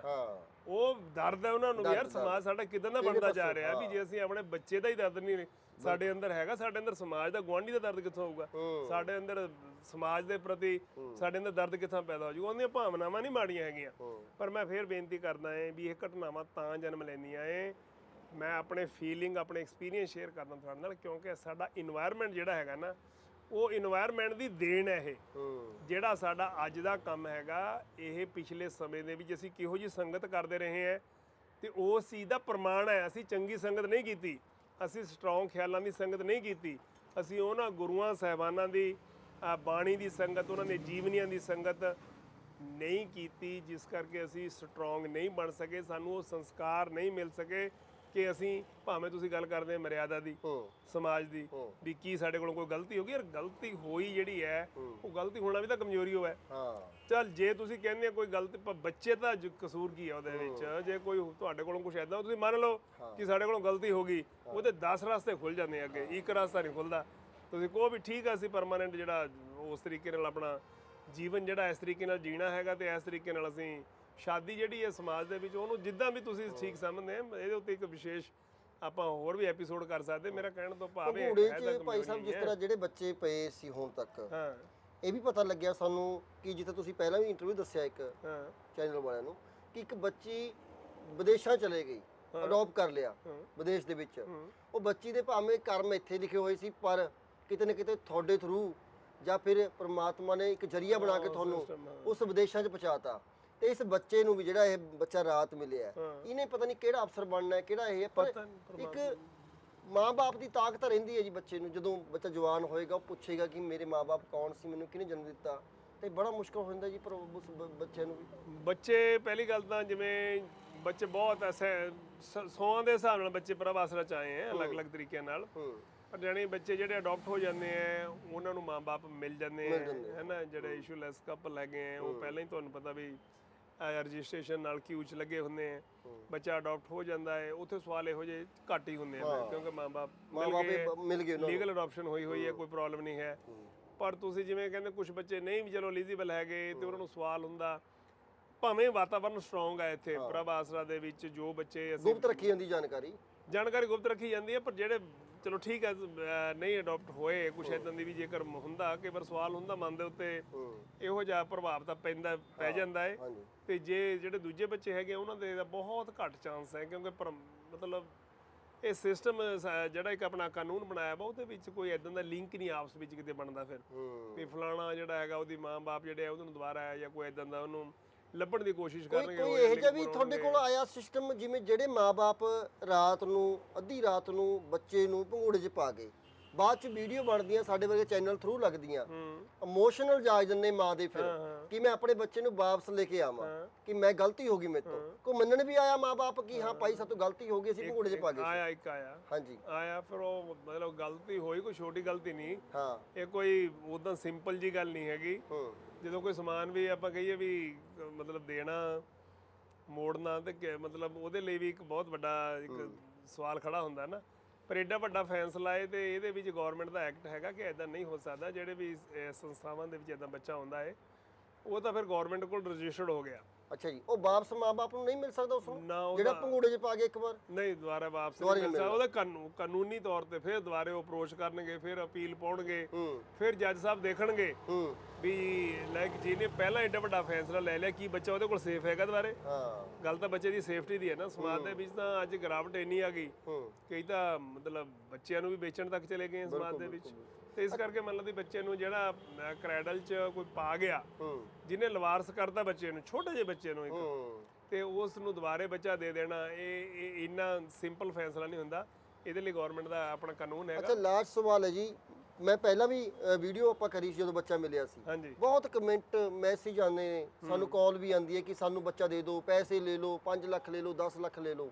ਉਹ ਦਰਦ ਹੈ ਉਹਨਾਂ ਨੂੰ ਯਾਰ ਸਮਾਜ ਸਾਡਾ ਕਿਦਾਂ ਦਾ ਬਣਦਾ ਜਾ ਰਿਹਾ ਵੀ ਜੇ ਅਸੀਂ ਆਪਣੇ ਬੱਚੇ ਦਾ ਹੀ ਦਰਦ ਨਹੀਂ ਸਾਡੇ ਅੰਦਰ ਹੈਗਾ ਸਾਡੇ ਅੰਦਰ ਸਮਾਜ ਦਾ ਗਵਾਂਢੀ ਦਾ ਦਰਦ ਕਿੱਥੋਂ ਆਊਗਾ ਸਾਡੇ ਅੰਦਰ ਸਮਾਜ ਦੇ ਪ੍ਰਤੀ ਸਾਡੇ ਅੰਦਰ ਦਰਦ ਕਿੱਥੋਂ ਪੈਦਾ ਹੋ ਜਾਊਗਾ ਦੀਆਂ ਭਾਵਨਾਵਾਂ ਨਹੀਂ ਮਾੜੀਆਂ ਹੈਗੀਆਂ। ਪਰ ਮੈਂ ਫੇਰ ਬੇਨਤੀ ਕਰਦਾ ਏ ਵੀ ਇਹ ਘਟਨਾਵਾਂ ਤਾਂ ਜਨਮ ਲੈਣੀਆਂ ਏ ਮੈਂ ਆਪਣੇ ਫੀਲਿੰਗ ਆਪਣੇ ਐਕਸਪੀਰੀਅੰਸ ਸ਼ੇਅਰ ਕਰਦਾ ਤੁਹਾਡੇ ਨਾਲ ਕਿਉਂਕਿ ਸਾਡਾ এনवायरमेंट ਜਿਹੜਾ ਹੈਗਾ ਨਾ ਉਹ এনवायरमेंट ਦੀ ਦੇਣ ਹੈ ਇਹ। ਜਿਹੜਾ ਸਾਡਾ ਅੱਜ ਦਾ ਕੰਮ ਹੈਗਾ ਇਹ ਪਿਛਲੇ ਸਮੇਂ ਦੇ ਵਿੱਚ ਅਸੀਂ ਕਿਹੋ ਜੀ ਸੰਗਤ ਕਰਦੇ ਰਹੇ ਹਾਂ ਤੇ ਉਸ ਚੀਜ਼ ਦਾ ਪ੍ਰਮਾਣ ਹੈ। ਅਸੀਂ ਚੰਗੀ ਸੰਗਤ ਨਹੀਂ ਕੀਤੀ। ਅਸੀਂ ਸਟਰੋਂਗ ਖਿਆਲਾਂ ਦੀ ਸੰਗਤ ਨਹੀਂ ਕੀਤੀ। ਅਸੀਂ ਉਹਨਾਂ ਗੁਰੂਆਂ ਸਹਿਬਾਨਾਂ ਦੀ ਬਾਣੀ ਦੀ ਸੰਗਤ ਉਹਨਾਂ ਦੇ ਜੀਵਨੀਆਂ ਦੀ ਸੰਗਤ ਨਹੀਂ ਕੀਤੀ ਜਿਸ ਕਰਕੇ ਅਸੀਂ ਸਟਰੋਂਗ ਨਹੀਂ ਬਣ ਸਕੇ। ਸਾਨੂੰ ਉਹ ਸੰਸਕਾਰ ਨਹੀਂ ਮਿਲ ਸਕੇ। ਕਿ ਅਸੀਂ ਭਾਵੇਂ ਤੁਸੀਂ ਗੱਲ ਕਰਦੇ ਹਾਂ ਮਰਿਆਦਾ ਦੀ ਹੂੰ। ਸਮਾਜ ਦੀ ਹੂੰ। ਵੀ ਕੀ ਸਾਡੇ ਕੋਲੋਂ ਕੋਈ ਗਲਤੀ ਹੋ ਗਈ? ਯਾਰ ਗਲਤੀ ਹੋਈ ਜਿਹੜੀ ਹੈ ਹੂੰ। ਉਹ ਗਲਤੀ ਹੋਣਾ ਵੀ ਤਾਂ ਕਮਜ਼ੋਰੀ ਹੋਵੇ। ਹਾਂ। ਚਲ ਜੇ ਤੁਸੀਂ ਕਹਿੰਦੇ ਆ ਕੋਈ ਗਲਤੀ ਬੱਚੇ ਤਾਂ ਜ- ਕਸੂਰ ਕੀ ਆ ਉਹਦੇ ਵਿੱਚ? ਜੇ ਕੋਈ ਤੁਹਾਡੇ ਕੋਲੋਂ ਕੁਝ ਐਦਾਂ ਤੁਸੀਂ ਮੰਨ ਲਓ ਕਿ ਸਾਡੇ ਕੋਲੋਂ ਗਲਤੀ ਹੋ ਗਈ ਉਹਦੇ 10 ਰਸਤੇ ਖੁੱਲ ਜਾਂਦੇ ਅੱਗੇ ਇੱਕ ਰਸਤਾ ਨਹੀਂ ਖੁੱਲਦਾ ਤੁਸੀਂ ਕਹੋ ਵੀ ਠੀਕ ਆ ਅਸੀਂ ਪਰਮਾਨੈਂਟ ਜਿਹੜਾ ਉਸ ਤਰੀਕੇ ਨਾਲ ਆਪਣਾ ਜੀਵਨ ਜਿਹੜਾ ਇਸ ਤਰੀਕੇ ਨਾਲ ਜੀਣਾ ਹੈਗਾ ਤੇ ਇਸ ਤਰੀਕੇ ਨਾਲ ਅਸੀਂ ਸ਼ਾਦੀ ਜਿਹੜੀ ਹੈ ਸਮਾਜ ਦੇ ਵਿੱਚ ਉਹਨੂੰ ਜਿੱਦਾਂ ਵੀ ਤੁਸੀਂ ਠੀਕ ਸਮਝਦੇ ਆ ਇਹਦੇ ਉੱਤੇ ਇੱਕ ਵਿਸ਼ੇਸ਼ ਆਪਾਂ ਹੋਰ ਵੀ ਐਪੀਸੋਡ ਕਰ ਸਕਦੇ ਮੇਰਾ ਕਹਿਣ ਤੋਂ ਭਾਵ ਇਹ ਹੈ 'ਚ ਭਾਈ ਸਾਹਿਬ ਜਿਸ। ਤਰ੍ਹਾਂ ਜਿਹੜੇ ਬੱਚੇ ਪਏ ਸੀ ਹੁਣ ਤੱਕ ਹਾਂ ਇਹ ਵੀ ਪਤਾ ਲੱਗਿਆ ਸਾਨੂੰ ਕਿ ਜਿੱਥੇ ਤੁਸੀਂ ਪਹਿਲਾਂ ਵੀ ਇੰਟਰਵਿਊ ਦੱਸਿਆ ਇੱਕ ਹਾਂ ਚੈਨਲ ਵਾਲਿਆਂ ਨੂੰ ਕਿ ਇੱਕ ਬੱਚੀ ਵਿਦੇਸ਼ਾਂ ਚਲੇ ਗਈ ਅਡਾਪਟ ਕਰ ਲਿਆ। ਵਿਦੇਸ਼ ਦੇ ਵਿੱਚ। ਉਹ ਬੱਚੀ ਦੇ ਭਾਵੇਂ ਕਰਮ ਇੱਥੇ ਲਿਖੇ ਹੋਏ ਸੀ ਪਰ ਕਿਤੇ ਨਾ ਕਿਤੇ ਤੁਹਾਡੇ ਥਰੂ ਜਾਂ ਫਿਰ ਪ੍ਰਮਾਤਮਾ ਨੇ ਇੱਕ ਜਰੀਆ ਬਣਾ ਕੇ ਤੁਹਾਨੂੰ। ਉਸ ਵਿਦੇਸ਼ਾਂ 'ਚ ਪਹੁੰਚਾਤਾ ਤੇ ਇਸ ਬੱਚੇ ਨੂੰ ਵੀ ਜਿਹੜਾ ਇਹ ਬੱਚਾ ਰਾਤ ਮਿਲਿਆ। ਇਹਨੇ ਪਤਾ ਨਹੀਂ ਕਿਹੜਾ ਅਫਸਰ ਬਣਨਾ ਹੈ ਕਿਹੜਾ ਇਹ ਪਰ ਇੱਕ ਮਾਂ-ਬਾਪ ਦੀ ਤਾਕਤ ਰਹਿੰਦੀ ਹੈ ਜੀ ਬੱਚੇ ਨੂੰ ਜਦੋਂ ਬੱਚਾ ਜਵਾਨ ਹੋਏਗਾ ਉਹ ਪੁੱਛੇਗਾ ਕਿ ਮੇਰੇ ਮਾਂ-ਬਾਪ ਕੌਣ ਸੀ ਮੈਨੂੰ ਕਿਹਨੇ ਜਨਮ ਦਿੱਤਾ? ਤੇ ਬੜਾ ਮੁਸ਼ਕਲ ਹੋ ਜਾਂਦਾ ਜੀ ਪਰ ਉਸ ਬੱਚੇ ਨੂੰ ਵੀ। ਬੱਚੇ ਪਹਿਲੀ ਗੱਲ ਤਾਂ ਜਿਵੇਂ ਬੱਚੇ ਬਹੁਤ ਐਸੇ ਸੌਆਂ ਦੇ ਹਿਸਾਬ ਨਾਲ ਬੱਚੇ ਪ੍ਰਵਾਸਰਾ ਚ ਆਏ ਹੈ। ਅਲੱਗ-ਅਲੱਗ ਤਰੀਕਿਆਂ ਨਾਲ। ਪਰ ਜਾਣੀ ਬੱਚੇ ਜਿਹੜੇ ਅਡਾਪਟ ਹੋ ਜਾਂਦੇ ਆ ਉਹਨਾਂ ਨੂੰ ਮਾਪੇ ਮਿਲ ਜਾਂਦੇ ਆ ਮਿਲ ਜਾਂਦੇ ਹੈ ਨਾ? ਜਿਹੜੇ ਇਸ਼ੂਲੈਸ ਕਪਲ ਹੈਗੇ ਆ ਉਹ ਪਹਿਲਾਂ ਹੀ ਤੁਹਾਨੂੰ ਪਤਾ ਵੀ ਰਜਿਸਟ੍ਰੇਸ਼ਨ ਨਾਲ ਕਿਊ ਚ ਲੱਗੇ ਹੁੰਦੇ ਆ। ਬੱਚਾ ਅਡਾਪਟ ਹੋ ਜਾਂਦਾ ਹੈ ਉੱਥੇ ਸਵਾਲ ਇਹੋ ਜਿਹੇ ਘੱਟ ਹੀ ਹੁੰਦੇ ਆ ਕਿਉਂਕਿ ਮਾਪੇ ਮਿਲ ਮਾਂ-ਬਾਪ ਗਏ ਮਿਲ ਗਏ ਉਹਨਾਂ ਨੂੰ। ਲੀਗਲ ਅਡਾਪਸ਼ਨ ਹੋਈ ਹੋਈ ਹੈ ਕੋਈ ਪ੍ਰੋਬਲਮ ਨਹੀਂ ਹੈ। ਪਰ ਤੁਸੀਂ ਜਿਵੇਂ ਕਹਿੰਦੇ ਕੁਝ ਬੱਚੇ ਨਹੀਂ ਵੀ ਚਲੋ ਐਲੀਜੀਬਲ ਹੈਗੇ ਤੇ ਉਹਨਾਂ ਨੂੰ ਸਵਾਲ ਹੁੰਦਾ। ਭਾਵੇਂ ਵਾਤਾਵਰਨ ਸਟਰੋਂਗ ਹੈ ਇੱਥੇ ਪ੍ਰਭ ਆਸਰਾ ਦੇ ਵਿੱਚ ਜੋ ਬੱਚੇ ਅਸੀਂ ਗੁਪਤ ਰੱਖੀ ਜਾਂਦੀ ਜਾਣਕਾਰੀ। ਜਾਣਕਾਰੀ ਗੁਪਤ ਰੱਖੀ ਜਾਂਦੀ ਹੈ ਪਰ ਜਿਹੜੇ ਚਲੋ ਠੀਕ ਹੈ ਅਹ ਨਹੀਂ ਅਡਾਪਟ ਹੋਏ ਕੁਛ ਇਦਾਂ ਦੀ ਵੀ ਜੇਕਰ ਹੁੰਦਾ ਕਈ ਵਾਰ ਸਵਾਲ ਹੁੰਦਾ ਮਨ ਦੇ ਉੱਤੇ ਇਹੋ ਜਿਹਾ ਪ੍ਰਭਾਵ ਤਾਂ ਪੈਂਦਾ ਪੈ ਜਾਂਦਾ ਹੈ ਹਾਂਜੀ। ਤੇ ਜੇ ਜਿਹੜੇ ਦੂਜੇ ਬੱਚੇ ਹੈਗੇ ਉਹਨਾਂ ਦੇ ਤਾਂ ਬਹੁਤ ਘੱਟ ਚਾਂਸ ਹੈ ਕਿਉਂਕਿ ਪਰ- ਮਤਲਬ ਇਹ ਸਿਸਟਮ ਜਿਹੜਾ ਇੱਕ ਆਪਣਾ ਕਾਨੂੰਨ ਬਣਾਇਆ ਵਾ ਉਹਦੇ ਵਿੱਚ ਕੋਈ ਇਦਾਂ ਦਾ ਲਿੰਕ ਨਹੀਂ ਆਪਸ ਵਿੱਚ ਕਿਤੇ ਬਣਦਾ ਫਿਰ। ਹੂੰ। ਵੀ ਫਲਾਣਾ ਜਿਹੜਾ ਹੈਗਾ ਉਹਦੀ ਮਾਂ-ਬਾਪ ਜਿਹੜੇ ਆ ਉਹਨੂੰ ਦੁਬਾਰਾ ਆਇਆ ਜਾਂ ਕੋਈ ਇਦਾਂ ਦਾ ਉਹਨੂੰ ਲੱਭਣ ਦੀ ਕੋਸ਼ਿਸ਼ ਕੋਈ ਕਰਨਗੇ ਕੋਈ ਇਹ ਜਿਹਾ ਵੀ। ਤੁਹਾਡੇ ਕੋਲ ਆਇਆ ਸਿਸਟਮ ਜਿਵੇਂ ਜਿਹੜੇ ਮਾਪੇ ਰਾਤ ਨੂੰ ਅੱਧੀ ਰਾਤ ਨੂੰ ਬੱਚੇ ਨੂੰ ਭੰਗੂੜੇ 'ਚ ਪਾ ਗਏ ਬਾਅਦ 'ਚ ਵੀਡੀਓ ਬਣਦੀਆਂ ਸਾਡੇ ਵਰਗੇ ਚੈਨਲ ਥਰੂ ਲੱਗਦੀਆਂ। ਹੂੰ। ਇਮੋਸ਼ਨਲ ਜਾਜ ਦਿੰਦੇ ਮਾਂ ਦੇ ਫਿਰ। ਕਿ ਮੈਂ ਆਪਣੇ ਬੱਚੇ ਨੂੰ ਵਾਪਸ ਲੈ ਕੇ ਆਵਾਂ। ਕਿ ਮੈਂ ਗਲਤੀ ਹੋ ਗਈ ਮੇਰੇ ਤੋਂ। ਕੋਈ ਮੰਨਣ ਵੀ ਆਇਆ ਮਾਪੇ ਕਿ ਹਾਂ ਭਾਈ ਸਾਤੋਂ ਗਲਤੀ ਹੋ ਗਈ ਅਸੀਂ ਭੰਗੂੜੇ 'ਚ ਪਾ ਗਏ। ਆਇਆ ਇੱਕ ਆਇਆ। ਹਾਂਜੀ। ਆਇਆ ਫਿਰ ਉਹ ਮਤਲਬ ਗਲਤੀ ਹੋਈ ਕੋਈ ਛੋਟੀ ਗਲਤੀ ਨਹੀਂ। ਹਾਂ। ਇਹ ਕੋਈ ਉਦਾਂ ਸਿੰਪਲ ਜੀ ਗੱਲ ਨਹੀਂ ਹੈਗੀ। ਹੂੰ। ਜਦੋਂ ਕੋਈ ਸਮਾਨ ਵੀ ਆਪਾਂ ਕਹੀਏ ਵੀ ਮਤਲਬ ਦੇਣਾ ਮੋੜਨਾ ਤੇ ਕਿ- ਮਤਲਬ ਉਹਦੇ ਲਈ ਵੀ ਇੱਕ ਬਹੁਤ ਵੱਡਾ ਇੱਕ ਸਵਾਲ ਖੜਾ ਹੁੰਦਾ ਨਾ। ਪਰ ਐਡਾ ਵੱਡਾ ਫੈਸਲਾ ਹੈ ਤੇ ਇਹਦੇ ਵਿੱਚ ਗਵਰਨਮੈਂਟ ਦਾ ਐਕਟ ਹੈਗਾ ਕਿ ਐਦਾਂ ਨਹੀਂ ਹੋ ਸਕਦਾ, ਜਿਹੜੇ ਵੀ ਸੰਸਥਾਵਾਂ ਦੇ ਵਿੱਚ ਐਦਾਂ ਬੱਚਾ ਹੁੰਦਾ ਹੈ ਉਹ ਤਾਂ ਫਿਰ ਗਵਰਨਮੈਂਟ ਕੋਲ ਰਜਿਸਟਰਡ ਹੋ ਗਿਆ। ਅੱਛਾ ਜੀ ਉਹ ਵਾਪਸ ਮਾਪੇ ਨੂੰ ਨਹੀਂ ਮਿਲ ਸਕਦਾ ਉਸ ਨੂੰ? ਨਾ ਜਿਹੜਾ ਭੰਗੂੜੇ 'ਚ ਪਾ ਗਿਆ ਇੱਕ ਵਾਰ? ਨਹੀਂ ਦੁਬਾਰਾ ਵਾਪਸ ਨਹੀਂ ਮਿਲ ਸਕਦਾ। ਉਹਦਾ ਕਾਨੂੰਨ ਕਾਨੂੰਨੀ ਤੌਰ ਤੇ ਫਿਰ ਦੁਬਾਰੇ ਉਹ ਅਪਰੋਚ ਕਰਨਗੇ ਫਿਰ ਅਪੀਲ ਪਾਉਣਗੇ ਫਿਰ ਜੱਜ ਸਾਹਿਬ ਦੇਖਣਗੇ ਵੀ ਲਾਈਕ ਜਿਹਨੇ ਪਹਿਲਾਂ ਐਡਾ ਵੱਡਾ ਫੈਸਲਾ ਲੈ ਲਿਆ ਕੀ ਬੱਚਾ ਉਹਦੇ ਕੋਲ ਸੇਫ ਹੈਗਾ ਦੁਬਾਰੇ? ਹਾਂ। ਗੱਲ ਤਾਂ ਬੱਚੇ ਦੀ ਸੇਫਟੀ ਦੀ ਹੈ ਨਾ। ਸਮਾਜ ਦੇ ਵਿੱਚ ਤਾਂ ਅੱਜ ਗਿਰਾਵਟ ਇੰਨੀ ਆ ਗਈ। ਕਈ ਤਾਂ ਮਤਲਬ ਬੱਚਿਆਂ ਨੂੰ ਵੀ ਵੇਚਣ ਤੱਕ ਚਲੇ ਗਏ ਸਮਾਜ ਦੇ ਵਿੱਚ। ਤੇ ਇਸ ਕਰਕੇ ਮੰਨ ਲਓ ਬੱਚੇ ਨੂੰ ਜਿਹੜਾ ਕ੍ਰੈਡਲ 'ਚ ਕੋਈ ਪਾ ਗਿਆ ਜਿਹਨੇ ਲਵਾਰਸ ਕਰਤਾ ਬੱਚੇ ਨੂੰ ਛੋਟੇ ਜਿਹੇ ਬੱਚੇ ਨੂੰ ਇੱਕ ਤੇ ਉਸ ਨੂੰ ਦੁਬਾਰੇ ਬੱਚਾ ਦੇ ਦੇਣਾ ਇਹ ਇਹ ਇੰਨਾ ਸਿੰਪਲ ਫੈਸਲਾ ਨਹੀਂ ਹੁੰਦਾ। ਇਹਦੇ ਲਈ ਗਵਰਨਮੈਂਟ ਦਾ ਆਪਣਾ ਕਾਨੂੰਨ ਹੈਗਾ। ਅੱਛਾ ਲਾਸਟ ਸਵਾਲ ਹੈ ਜੀ। ਮੈਂ ਪਹਿਲਾਂ ਵੀ ਵੀਡੀਓ ਆਪਾਂ ਕਰੀ ਸੀ ਜਦੋਂ ਬੱਚਾ ਮਿਲਿਆ ਸੀ। ਬਹੁਤ ਕਮੈਂਟ ਮੈਸੇਜ ਆਉਂਦੇ ਨੇ। ਸਾਨੂੰ ਕਾਲ ਵੀ ਆਉਂਦੀ ਹੈ ਕਿ ਸਾਨੂੰ ਬੱਚਾ ਦੇ ਦਿਓ ਪੈਸੇ ਲੈ ਲਓ 5 ਲੱਖ ਲੈ ਲਓ 10 ਲੱਖ ਲੈ ਲਓ।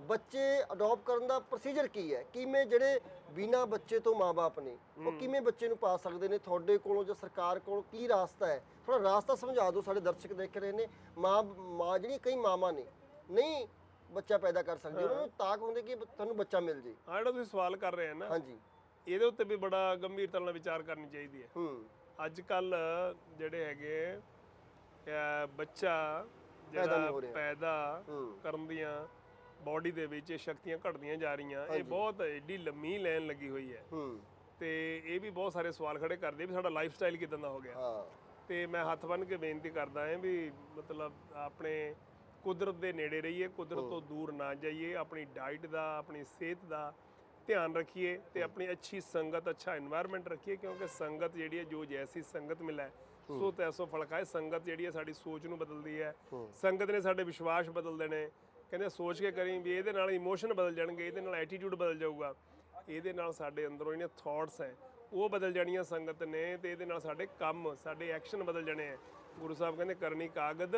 ਬੱਚੇ ਅਡਾਪਟ ਕਰਨ ਦਾ ਪ੍ਰੋਸੀਜਰ ਕੀ ਹੈ? ਕਿਵੇਂ ਜਿਹੜੇ ਬਿਨਾ ਬੱਚੇ ਤੋਂ ਮਾਪੇ ਨੇ ਉਹ ਕਿਵੇਂ ਬੱਚੇ ਨੂੰ ਪਾ ਸਕਦੇ ਨੇ? ਤੁਹਾਡੇ ਕੋਲੋਂ ਜਾਂ ਸਰਕਾਰ ਕੋਲੋਂ ਕੀ ਰਾਸਤਾ ਹੈ? ਥੋੜਾ ਰਾਸਤਾ ਸਮਝਾ ਦਿਓ ਸਾਡੇ ਦਰਸ਼ਕ ਦੇਖ ਰਹੇ ਨੇ। ਮਾਂ ਮਾਂ ਜਿਹੜੀਆਂ ਕਈ ਮਾਵਾਂ ਨੇ ਨਹੀਂ ਬੱਚਾ ਪੈਦਾ ਕਰ ਸਕਦੇ ਉਹਨਾਂ ਨੂੰ ਤਾਕ ਹੁੰਦੀ ਕਿ ਤੁਹਾਨੂੰ ਬੱਚਾ ਮਿਲ ਜੇ। ਆ ਜਿਹੜਾ ਤੁਸੀਂ ਸਵਾਲ ਕਰ ਰਹੇ ਆ ਨਾ ਹਾਂਜੀ। ਇਹਦੇ ਉੱਤੇ ਵੀ ਬੜਾ ਗੰਭੀਰਤਾ ਨਾਲ ਵਿਚਾਰ ਕਰਨੀ ਚਾਹੀਦੀ ਹੈ। ਹੂੰ। ਅੱਜ ਕੱਲ ਜਿਹੜੇ ਹੈਗੇ ਬੱਚਾ ਜਿਹੜਾ ਹੋ। ਪੈਦਾ ਹੂੰ। ਕਰਨ ਦੀਆਂ ਬਾਡੀ ਦੇ ਵਿੱਚ ਸ਼ਕਤੀਆਂ ਘਟਦੀਆਂ ਜਾ ਰਹੀਆਂ। ਇਹ ਬਹੁਤ ਏਡੀ ਲੰਮੀ ਲਾਈਨ ਲੱਗੀ ਹੋਈ ਹੈ। ਤੇ ਇਹ ਵੀ ਬਹੁਤ ਸਾਰੇ ਸਵਾਲ ਖੜੇ ਕਰਦੇ ਵੀ ਸਾਡਾ ਲਾਈਫ ਸਟਾਈਲ ਕਿਦਾਂ ਦਾ ਹੋ ਗਿਆ। ਤੇ ਮੈਂ ਹੱਥ ਬੰਨ ਕੇ ਬੇਨਤੀ ਕਰਦਾ ਹਾਂ ਵੀ ਮਤਲਬ ਆਪਣੇ ਕੁਦਰਤ ਦੇ ਨੇੜੇ ਰਹੀਏ ਕੁਦਰਤ ਤੋਂ ਦੂਰ ਨਾ ਜਾਈਏ ਆਪਣੀ ਡਾਈਟ ਦਾ ਆਪਣੀ ਸਿਹਤ ਦਾ ਧਿਆਨ ਰੱਖੀਏ ਤੇ ਆਪਣੀ ਅੱਛੀ ਸੰਗਤ ਅੱਛਾ এনवायरमेंट ਰੱਖੀਏ ਕਿਉਂਕਿ ਸੰਗਤ ਜਿਹੜੀ ਹੈ ਜੋ ਜੈਸੀ ਸੰਗਤ ਮਿਲੇ ਸੋ ਤੈਸੋ ਫਲਕਾ ਹੈ ਸੰਗਤ ਜਿਹੜੀ ਹੈ ਸਾਡੀ ਸੋਚ ਨੂੰ ਬਦਲਦੀ ਹੈ। ਸੰਗਤ ਨੇ ਸਾਡੇ ਵਿਸ਼ਵਾਸ ਬਦਲਦੇ ਨੇ ਕਹਿੰਦੇ ਸੋਚ ਕੇ ਕਰੀ ਵੀ ਇਹਦੇ ਨਾਲ ਇਮੋਸ਼ਨ ਬਦਲ ਜਾਣਗੇ, ਇਹਦੇ ਨਾਲ ਐਟੀਟਿਊਡ ਬਦਲ ਜਾਊਗਾ। ਇਹਦੇ ਨਾਲ ਸਾਡੇ ਅੰਦਰੋਂ ਜਿਹੜੀਆਂ ਥਾਟਸ ਹੈ, ਉਹ ਬਦਲ ਜਾਣੀਆਂ ਸੰਗਤ ਨੇ ਤੇ ਇਹਦੇ ਨਾਲ ਸਾਡੇ ਕੰਮ, ਸਾਡੇ ਐਕਸ਼ਨ ਬਦਲ ਜਾਣੇ ਆ ਗੁਰੂ ਸਾਹਿਬ ਕਹਿੰਦੇ, ਕਰਨੀ ਕਾਗਦ,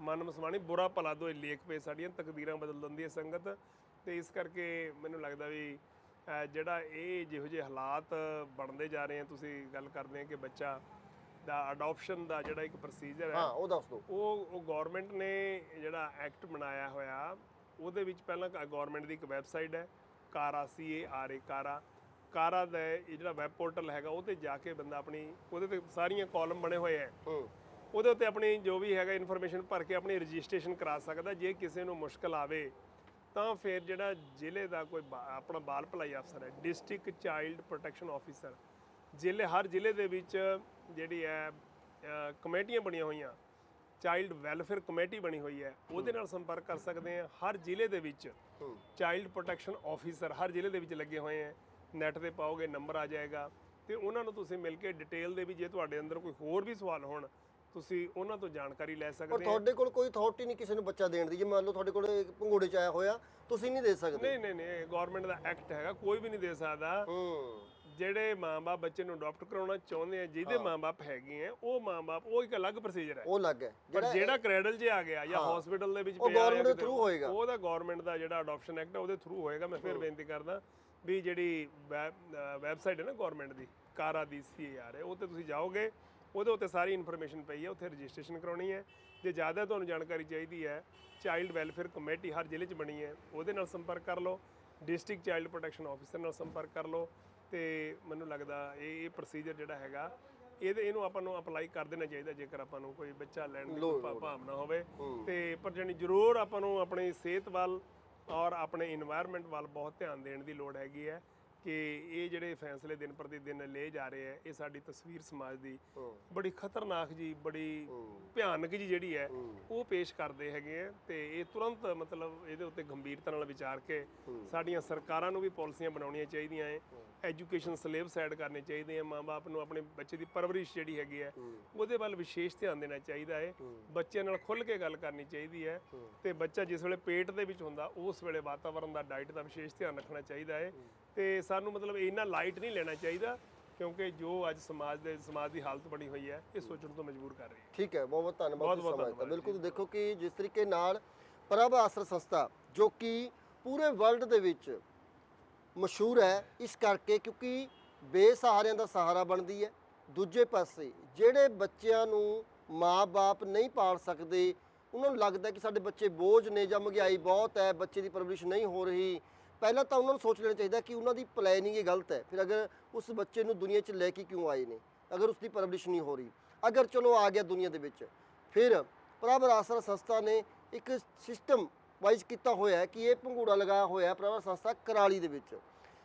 ਮਨ ਮਸਮਾਣੀ ਬੁਰਾ ਭਲਾ ਦੋਏ ਲੇਖ ਪੇ ਸਾਡੀਆਂ ਤਕਦੀਰਾਂ ਬਦਲ ਦਿੰਦੀ ਹੈ ਸੰਗਤ। ਤੇ ਇਸ ਕਰਕੇ ਮੈਨੂੰ ਲੱਗਦਾ ਵੀ ਜਿਹੜਾ ਇਹ ਜਿਹੋ ਜਿਹੇ ਹਾਲਾਤ ਬਣਦੇ ਜਾ ਰਹੇ ਆ ਤੁਸੀਂ ਗੱਲ ਕਰਦੇ ਆ ਕਿ ਬੱਚਾ ਦਾ ਅਡਾਪਸ਼ਨ ਦਾ ਜਿਹੜਾ ਇੱਕ ਪ੍ਰੋਸੀਜਰ ਹੈ ਹਾਂ ਉਹ ਦੱਸ ਦਿਓ। ਉਹ ਉਹ ਗਵਰਨਮੈਂਟ ਨੇ ਜਿਹੜਾ ਐਕਟ ਬਣਾਇਆ ਹੋਇਆ ਉਹਦੇ ਵਿੱਚ ਪਹਿਲਾਂ ਗਵਰਨਮੈਂਟ ਦੀ ਇੱਕ ਵੈਬਸਾਈਟ ਹੈ ਕਾਰਾ ਸੀ ਏ ਆਰ ਏ ਕਾਰਾ। ਕਾਰਾ ਦਾ ਇਹ ਜਿਹੜਾ ਵੈਬ ਪੋਰਟਲ ਹੈਗਾ ਉਹ ਤੇ ਜਾ ਕੇ ਬੰਦਾ ਆਪਣੀ ਉਹਦੇ ਤੇ ਸਾਰੀਆਂ ਕਾਲਮ ਬਣੇ ਹੋਏ ਹੂੰ। ਉਹਦੇ ਉੱਤੇ ਆਪਣੀ ਜੋ ਵੀ ਹੈਗਾ ਇਨਫੋਰਮੇਸ਼ਨ ਭਰ ਕੇ ਆਪਣੀ ਰਜਿਸਟ੍ਰੇਸ਼ਨ ਕਰਾ ਸਕਦਾ ਜੇ ਕਿਸੇ ਨੂੰ ਮੁਸ਼ਕਲ ਆਵੇ ਤਾਂ ਫਿਰ ਜਿਹੜਾ ਜ਼ਿਲ੍ਹੇ ਦਾ ਕੋਈ ਆਪਣਾ ਬਾਲ ਭਲਾਈ ਅਫਸਰ ਹੈ ਡਿਸਟ੍ਰਿਕਟ ਚਾਈਲਡ ਪ੍ਰੋਟੈਕਸ਼ਨ ਆਫੀਸਰ ਜ਼ਿਲ੍ਹੇ ਹਰ ਜ਼ਿਲ੍ਹੇ ਦੇ ਵਿੱਚ ਜਿਹੜੀ ਹੈ ਕਮੇਟੀਆਂ ਬਣੀਆਂ ਹੋਈਆਂ। ਚਾਈਲਡ ਵੈਲਫੇਅਰ ਕਮੇਟੀ ਬਣੀ ਹੋਈ ਹੈ। ਉਹਦੇ ਨਾਲ ਸੰਪਰਕ ਕਰ ਸਕਦੇ ਆ ਹਰ ਜ਼ਿਲ੍ਹੇ ਦੇ ਵਿੱਚ ਹੂੰ ਚਾਈਲਡ ਪ੍ਰੋਟੈਕਸ਼ਨ ਆਫੀਸਰ ਹਰ ਜ਼ਿਲ੍ਹੇ ਦੇ ਵਿੱਚ ਲੱਗੇ ਹੋਏ ਹੈ। ਨੈਟ ਤੇ ਪਾਓਗੇ ਨੰਬਰ ਆ ਜਾਏਗਾ। ਤੇ ਉਹਨਾਂ ਨੂੰ ਤੁਸੀਂ ਮਿਲ ਕੇ ਡਿਟੇਲ ਦੇ ਵੀ ਜੇ ਤੁਹਾਡੇ ਅੰਦਰ ਕੋਈ ਹੋਰ ਵੀ ਸਵਾਲ ਹੋਣ ਤੁਸੀਂ ਉਹਨਾਂ ਤੋਂ ਜਾਣਕਾਰੀ ਲੈ ਸਕਦੇ ਆ ਤੁਹਾਡੇ ਕੋਲ ਕੋਈ ਅਥਾਰਟੀ ਨਹੀਂ ਕਿਸੇ ਨੂੰ ਬੱਚਾ ਦੇਣ ਦੀ। ਜੇ ਮੰਨ ਲਓ ਤੁਹਾਡੇ ਕੋਲ ਇੱਕ ਭੰਗੂੜੇ ਚ ਆਇਆ ਹੋਇਆ ਤੁਸੀਂ ਨਹੀਂ ਦੇ ਸਕਦੇ। ਨਹੀਂ ਨਹੀਂ ਨਹੀਂ ਗਵਰਨਮੈਂਟ ਦਾ ਐਕਟ ਹੈਗਾ। ਕੋਈ ਵੀ ਨਹੀਂ ਦੇ ਸਕਦਾ। ਹੂੰ। ਜਿਹੜੇ ਮਾਂ-ਬਾਪ ਬੱਚੇ ਨੂੰ ਅਡਾਪਟ ਕਰਾਉਣਾ ਚਾਹੁੰਦੇ ਆ ਜਿਹਦੇ ਮਾਂ-ਬਾਪ ਹੈਗੇ ਆ ਉਹ ਮਾਂ-ਬਾਪ ਉਹ ਇੱਕ ਅਲੱਗ ਪ੍ਰੋਸੀਜਰ ਹੈ। ਉਹ ਲੱਗ ਹੈ। ਪਰ ਜਿਹੜਾ ਕ੍ਰੈਡਲ ਜੇ ਆ ਗਿਆ ਜਾਂ ਹਸਪੀਟਲ ਦੇ ਵਿੱਚ ਉਹ ਪਿਆ ਜਾਂ ਦੇ through ਹੋਏਗਾ। ਉਹਦਾ ਗਵਰਨਮੈਂਟ ਦਾ ਜਿਹੜਾ ਅਡਾਪਸ਼ਨ ਐਕਟ ਹੈ ਉਹਦੇ ਥਰੂ ਹੋਏਗਾ। ਮੈਂ ਫਿਰ ਬੇਨਤੀ ਕਰਦਾ ਵੀ ਜਿਹੜੀ ਵੈਬਸਾਈਟ ਹੈ ਨਾ ਗਵਰਨਮੈਂਟ ਦੀ ਕਾਰਾ ਦੀ ਸੀਆਰ ਹੈ ਉਹ ਤੇ ਤੁਸੀਂ ਜਾਓਗੇ ਉਹਦੇ ਉੱਤੇ ਸਾਰੀ ਇਨਫੋਰਮੇਸ਼ਨ ਪਈ ਹੈ ਉੱਥੇ ਰਜਿਸਟ੍ਰੇਸ਼ਨ ਕਰਾਉਣੀ ਹੈ। ਜੇ ਜ਼ਿਆਦਾ ਤੁਹਾਨੂੰ ਜਾਣਕਾਰੀ ਚਾਹੀਦੀ ਹੈ ਚਾਈਲਡ ਵੈਲਫੇਅਰ ਕਮੇਟੀ ਹਰ ਜ਼ਿਲ੍ਹੇ 'ਚ ਬਣੀ ਹੈ ਉਹਦੇ ਨਾਲ ਸੰਪਰਕ ਕਰ ਲਓ ਡਿਸਟ੍ਰਿਕਟ ਚਾਈਲਡ ਪ੍ਰੋਟੈਕਸ਼ਨ ਆਫੀਸਰ ਨਾਲ ਸੰਪਰਕ ਕਰ ਲਓ ਤੇ ਮੈਨੂੰ ਲੱਗਦਾ ਇਹ ਇਹ ਪ੍ਰੋਸੀਜਰ ਜਿਹੜਾ ਹੈਗਾ ਇਹਦੇ ਇਹਨੂੰ ਆਪਾਂ ਨੂੰ ਅਪਲਾਈ ਕਰ ਦੇਣਾ ਚਾਹੀਦਾ ਜੇਕਰ ਆਪਾਂ ਨੂੰ ਕੋਈ ਬੱਚਾ ਲੈਣ ਦੀ ਭਾਵਨਾ ਹੋਵੇ। ਤੇ ਪਰ ਜਾਣੀ ਜ਼ਰੂਰ ਆਪਾਂ ਨੂੰ ਆਪਣੀ ਸਿਹਤ ਵੱਲ ਔਰ ਆਪਣੇ এনवायरमेंट ਵੱਲ ਬਹੁਤ ਧਿਆਨ ਦੇਣ ਦੀ ਲੋੜ ਹੈਗੀ ਹੈ। ਕਿ ਇਹ ਜਿਹੜੇ ਫੈਸਲੇ ਦਿਨ ਪ੍ਰਤੀ ਦਿਨ ਲਏ ਜਾ ਰਹੇ ਆ ਇਹ ਸਾਡੀ ਤਸਵੀਰ ਸਮਾਜ ਦੀ ਬੜੀ ਖਤਰਨਾਕ ਜੀ ਬੜੀ ਭਿਆਨਕ ਜੀ ਜਿਹੜੀ ਹੈ। ਉਹ ਪੇਸ਼ ਕਰਦੇ ਹੈਗੇ ਆ ਤੇ ਇਹ ਤੁਰੰਤ ਮਤਲਬ ਇਹਦੇ ਉੱਤੇ ਗੰਭੀਰਤਾ ਨਾਲ ਵਿਚਾਰ ਕੇ ਸਾਡੀਆਂ ਸਰਕਾਰਾਂ ਨੂੰ ਵੀ ਪਾਲਿਸੀਆਂ ਬਣਾਉਣੀਆਂ ਚਾਹੀਦੀਆਂ ਹੈ। ਐਜੂਕੇਸ਼ਨ ਸਿਲੇਬਸ ਐਡ ਕਰਨੇ ਚਾਹੀਦੇ ਆ ਮਾਪੇ ਨੂੰ ਆਪਣੇ ਬੱਚੇ ਦੀ ਪਰਵਰਿਸ਼ ਜਿਹੜੀ ਹੈਗੀ ਹੈ। ਉਹਦੇ ਵੱਲ ਵਿਸ਼ੇਸ਼ ਧਿਆਨ ਦੇਣਾ ਚਾਹੀਦਾ ਹੈ। ਬੱਚਿਆਂ ਨਾਲ ਖੁੱਲ੍ਹ ਕੇ ਗੱਲ ਕਰਨੀ ਚਾਹੀਦੀ ਹੈ। ਤੇ ਬੱਚਾ ਜਿਸ ਵੇਲੇ ਪੇਟ ਦੇ ਵਿੱਚ ਹੁੰਦਾ ਉਸ ਵੇਲੇ ਵਾਤਾਵਰਣ ਦਾ ਡਾਈਟ ਦਾ ਵਿਸ਼ੇਸ਼ ਧਿਆਨ ਰੱਖਣਾ ਚਾਹੀਦਾ ਹੈ। ਤੇ ਸਾਨੂੰ ਮਤਲਬ ਇੰਨਾ ਲਾਈਟ ਨਹੀਂ ਲੈਣਾ ਚਾਹੀਦਾ ਕਿਉਂਕਿ ਜੋ ਅੱਜ ਸਮਾਜ ਦੇ ਸਮਾਜ ਦੀ ਹਾਲਤ ਬਣੀ ਹੋਈ ਹੈ ਇਹ ਸੋਚਣ ਤੋਂ ਮਜਬੂਰ ਕਰ ਰਹੀ ਹੈ। ਠੀਕ ਹੈ ਬਹੁਤ ਬਹੁਤ ਧੰਨਵਾਦ ਬਹੁਤ- ਬਹੁਤ ਧੰਨਵਾਦ ਬਿਲਕੁਲ ਦੇਖੋ ਕਿ ਜਿਸ ਤਰੀਕੇ ਨਾਲ ਪ੍ਰਭ ਆਸਰ ਸੰਸਥਾ ਜੋ ਕਿ ਪੂਰੇ ਵਰਲਡ ਦੇ ਵਿੱਚ ਮਸ਼ਹੂਰ ਹੈ ਇਸ ਕਰਕੇ ਕਿਉਂਕਿ ਬੇਸਹਾਰਿਆਂ ਦਾ ਸਹਾਰਾ ਬਣਦੀ ਹੈ। ਦੂਜੇ ਪਾਸੇ ਜਿਹੜੇ ਬੱਚਿਆਂ ਨੂੰ ਮਾਪੇ ਨਹੀਂ ਪਾਲ ਸਕਦੇ ਉਹਨਾਂ ਨੂੰ ਲੱਗਦਾ ਕਿ ਸਾਡੇ ਬੱਚੇ ਬੋਝ ਨੇ ਜਾਂ ਮਹਿੰਗਾਈ ਬਹੁਤ ਹੈ ਬੱਚੇ ਦੀ ਪਰਵਰਿਸ਼ ਨਹੀਂ ਹੋ ਰਹੀ ਪਹਿਲਾਂ ਤਾਂ ਉਹਨਾਂ ਨੂੰ ਸੋਚ ਲੈਣਾ ਚਾਹੀਦਾ ਕਿ ਉਹਨਾਂ ਦੀ ਪਲੈਨਿੰਗ ਹੀ ਗਲਤ ਹੈ। ਫਿਰ ਅਗਰ ਉਸ ਬੱਚੇ ਨੂੰ ਦੁਨੀਆ 'ਚ ਲੈ ਕੇ ਕਿਉਂ ਆਏ ਨੇ? ਅਗਰ ਉਸ ਦੀ ਪਰਵਰਿਸ਼ ਨਹੀਂ ਹੋ ਰਹੀ। ਅਗਰ ਚਲੋ ਆ ਗਿਆ ਦੁਨੀਆ ਦੇ ਵਿੱਚ। ਫਿਰ ਪ੍ਰਭ ਆਸਰਾ ਸੰਸਥਾ ਨੇ ਇੱਕ ਸਿਸਟਮ ਵਾਈਜ਼ ਕੀਤਾ ਹੋਇਆ ਹੈ ਕਿ ਇਹ ਪੰਘੂੜਾ ਲਗਾਇਆ ਹੋਇਆ ਹੈ ਪ੍ਰਭਾ ਸੰਸਥਾ ਕਰਾਲੀ ਦੇ ਵਿੱਚ।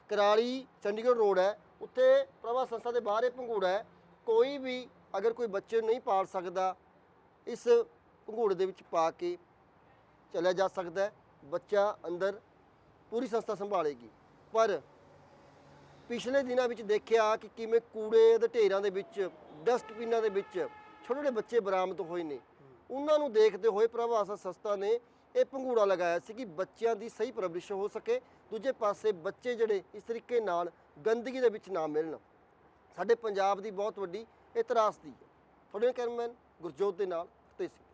ਕਰਾਲੀ ਚੰਡੀਗੜ੍ਹ ਰੋਡ ਹੈ। ਉੱਥੇ ਪ੍ਰਭਾ ਸੰਸਥਾ ਦੇ ਬਾਹਰ ਇਹ ਪੰਘੂੜਾ ਹੈ। ਕੋਈ ਵੀ ਅਗਰ ਕੋਈ ਬੱਚੇ ਨਹੀਂ ਪਾਲ ਸਕਦਾ, ਇਸ ਪੰਘੂੜੇ ਦੇ ਵਿੱਚ ਪਾ ਕੇ ਚਲਿਆ ਜਾ ਸਕਦਾ ਬੱਚਾ ਅੰਦਰ ਪੂਰੀ ਸੰਸਥਾ ਸੰਭਾਲੇਗੀ। ਪਰ ਪਿਛਲੇ ਦਿਨਾਂ ਵਿੱਚ ਦੇਖਿਆ ਕਿ ਕਿਵੇਂ ਕੂੜੇ ਦੇ ਢੇਰਾਂ ਦੇ ਵਿੱਚ, ਡਸਟਬਿਨਾਂ ਦੇ ਵਿੱਚ ਛੋਟੇ ਛੋਟੇ ਬੱਚੇ ਬਰਾਮਦ ਹੋਏ ਨੇ। ਉਹਨਾਂ ਨੂੰ ਦੇਖਦੇ ਹੋਏ ਪ੍ਰਭਾਸਾ ਸੰਸਥਾ ਨੇ ਇਹ ਪੰਘੂੜਾ ਲਗਾਇਆ ਸੀ ਕਿ ਬੱਚਿਆਂ ਦੀ ਸਹੀ ਪਰਵਰਿਸ਼ ਹੋ ਸਕੇ। ਦੂਜੇ ਪਾਸੇ ਬੱਚੇ ਜਿਹੜੇ ਇਸ ਤਰੀਕੇ ਨਾਲ ਗੰਦਗੀ ਦੇ ਵਿੱਚ ਨਾ ਮਿਲਣ। ਸਾਡੇ ਪੰਜਾਬ ਦੀ ਬਹੁਤ ਵੱਡੀ ਇਤਰਾਸ ਦੀ ਹੈ। ਤੁਹਾਡੇ ਕੈਮਰਾਮੈਨ ਗੁਰਜੋਤ ਦੇ ਨਾਲ, ਫਤਿਹ ਸਿੰਘ।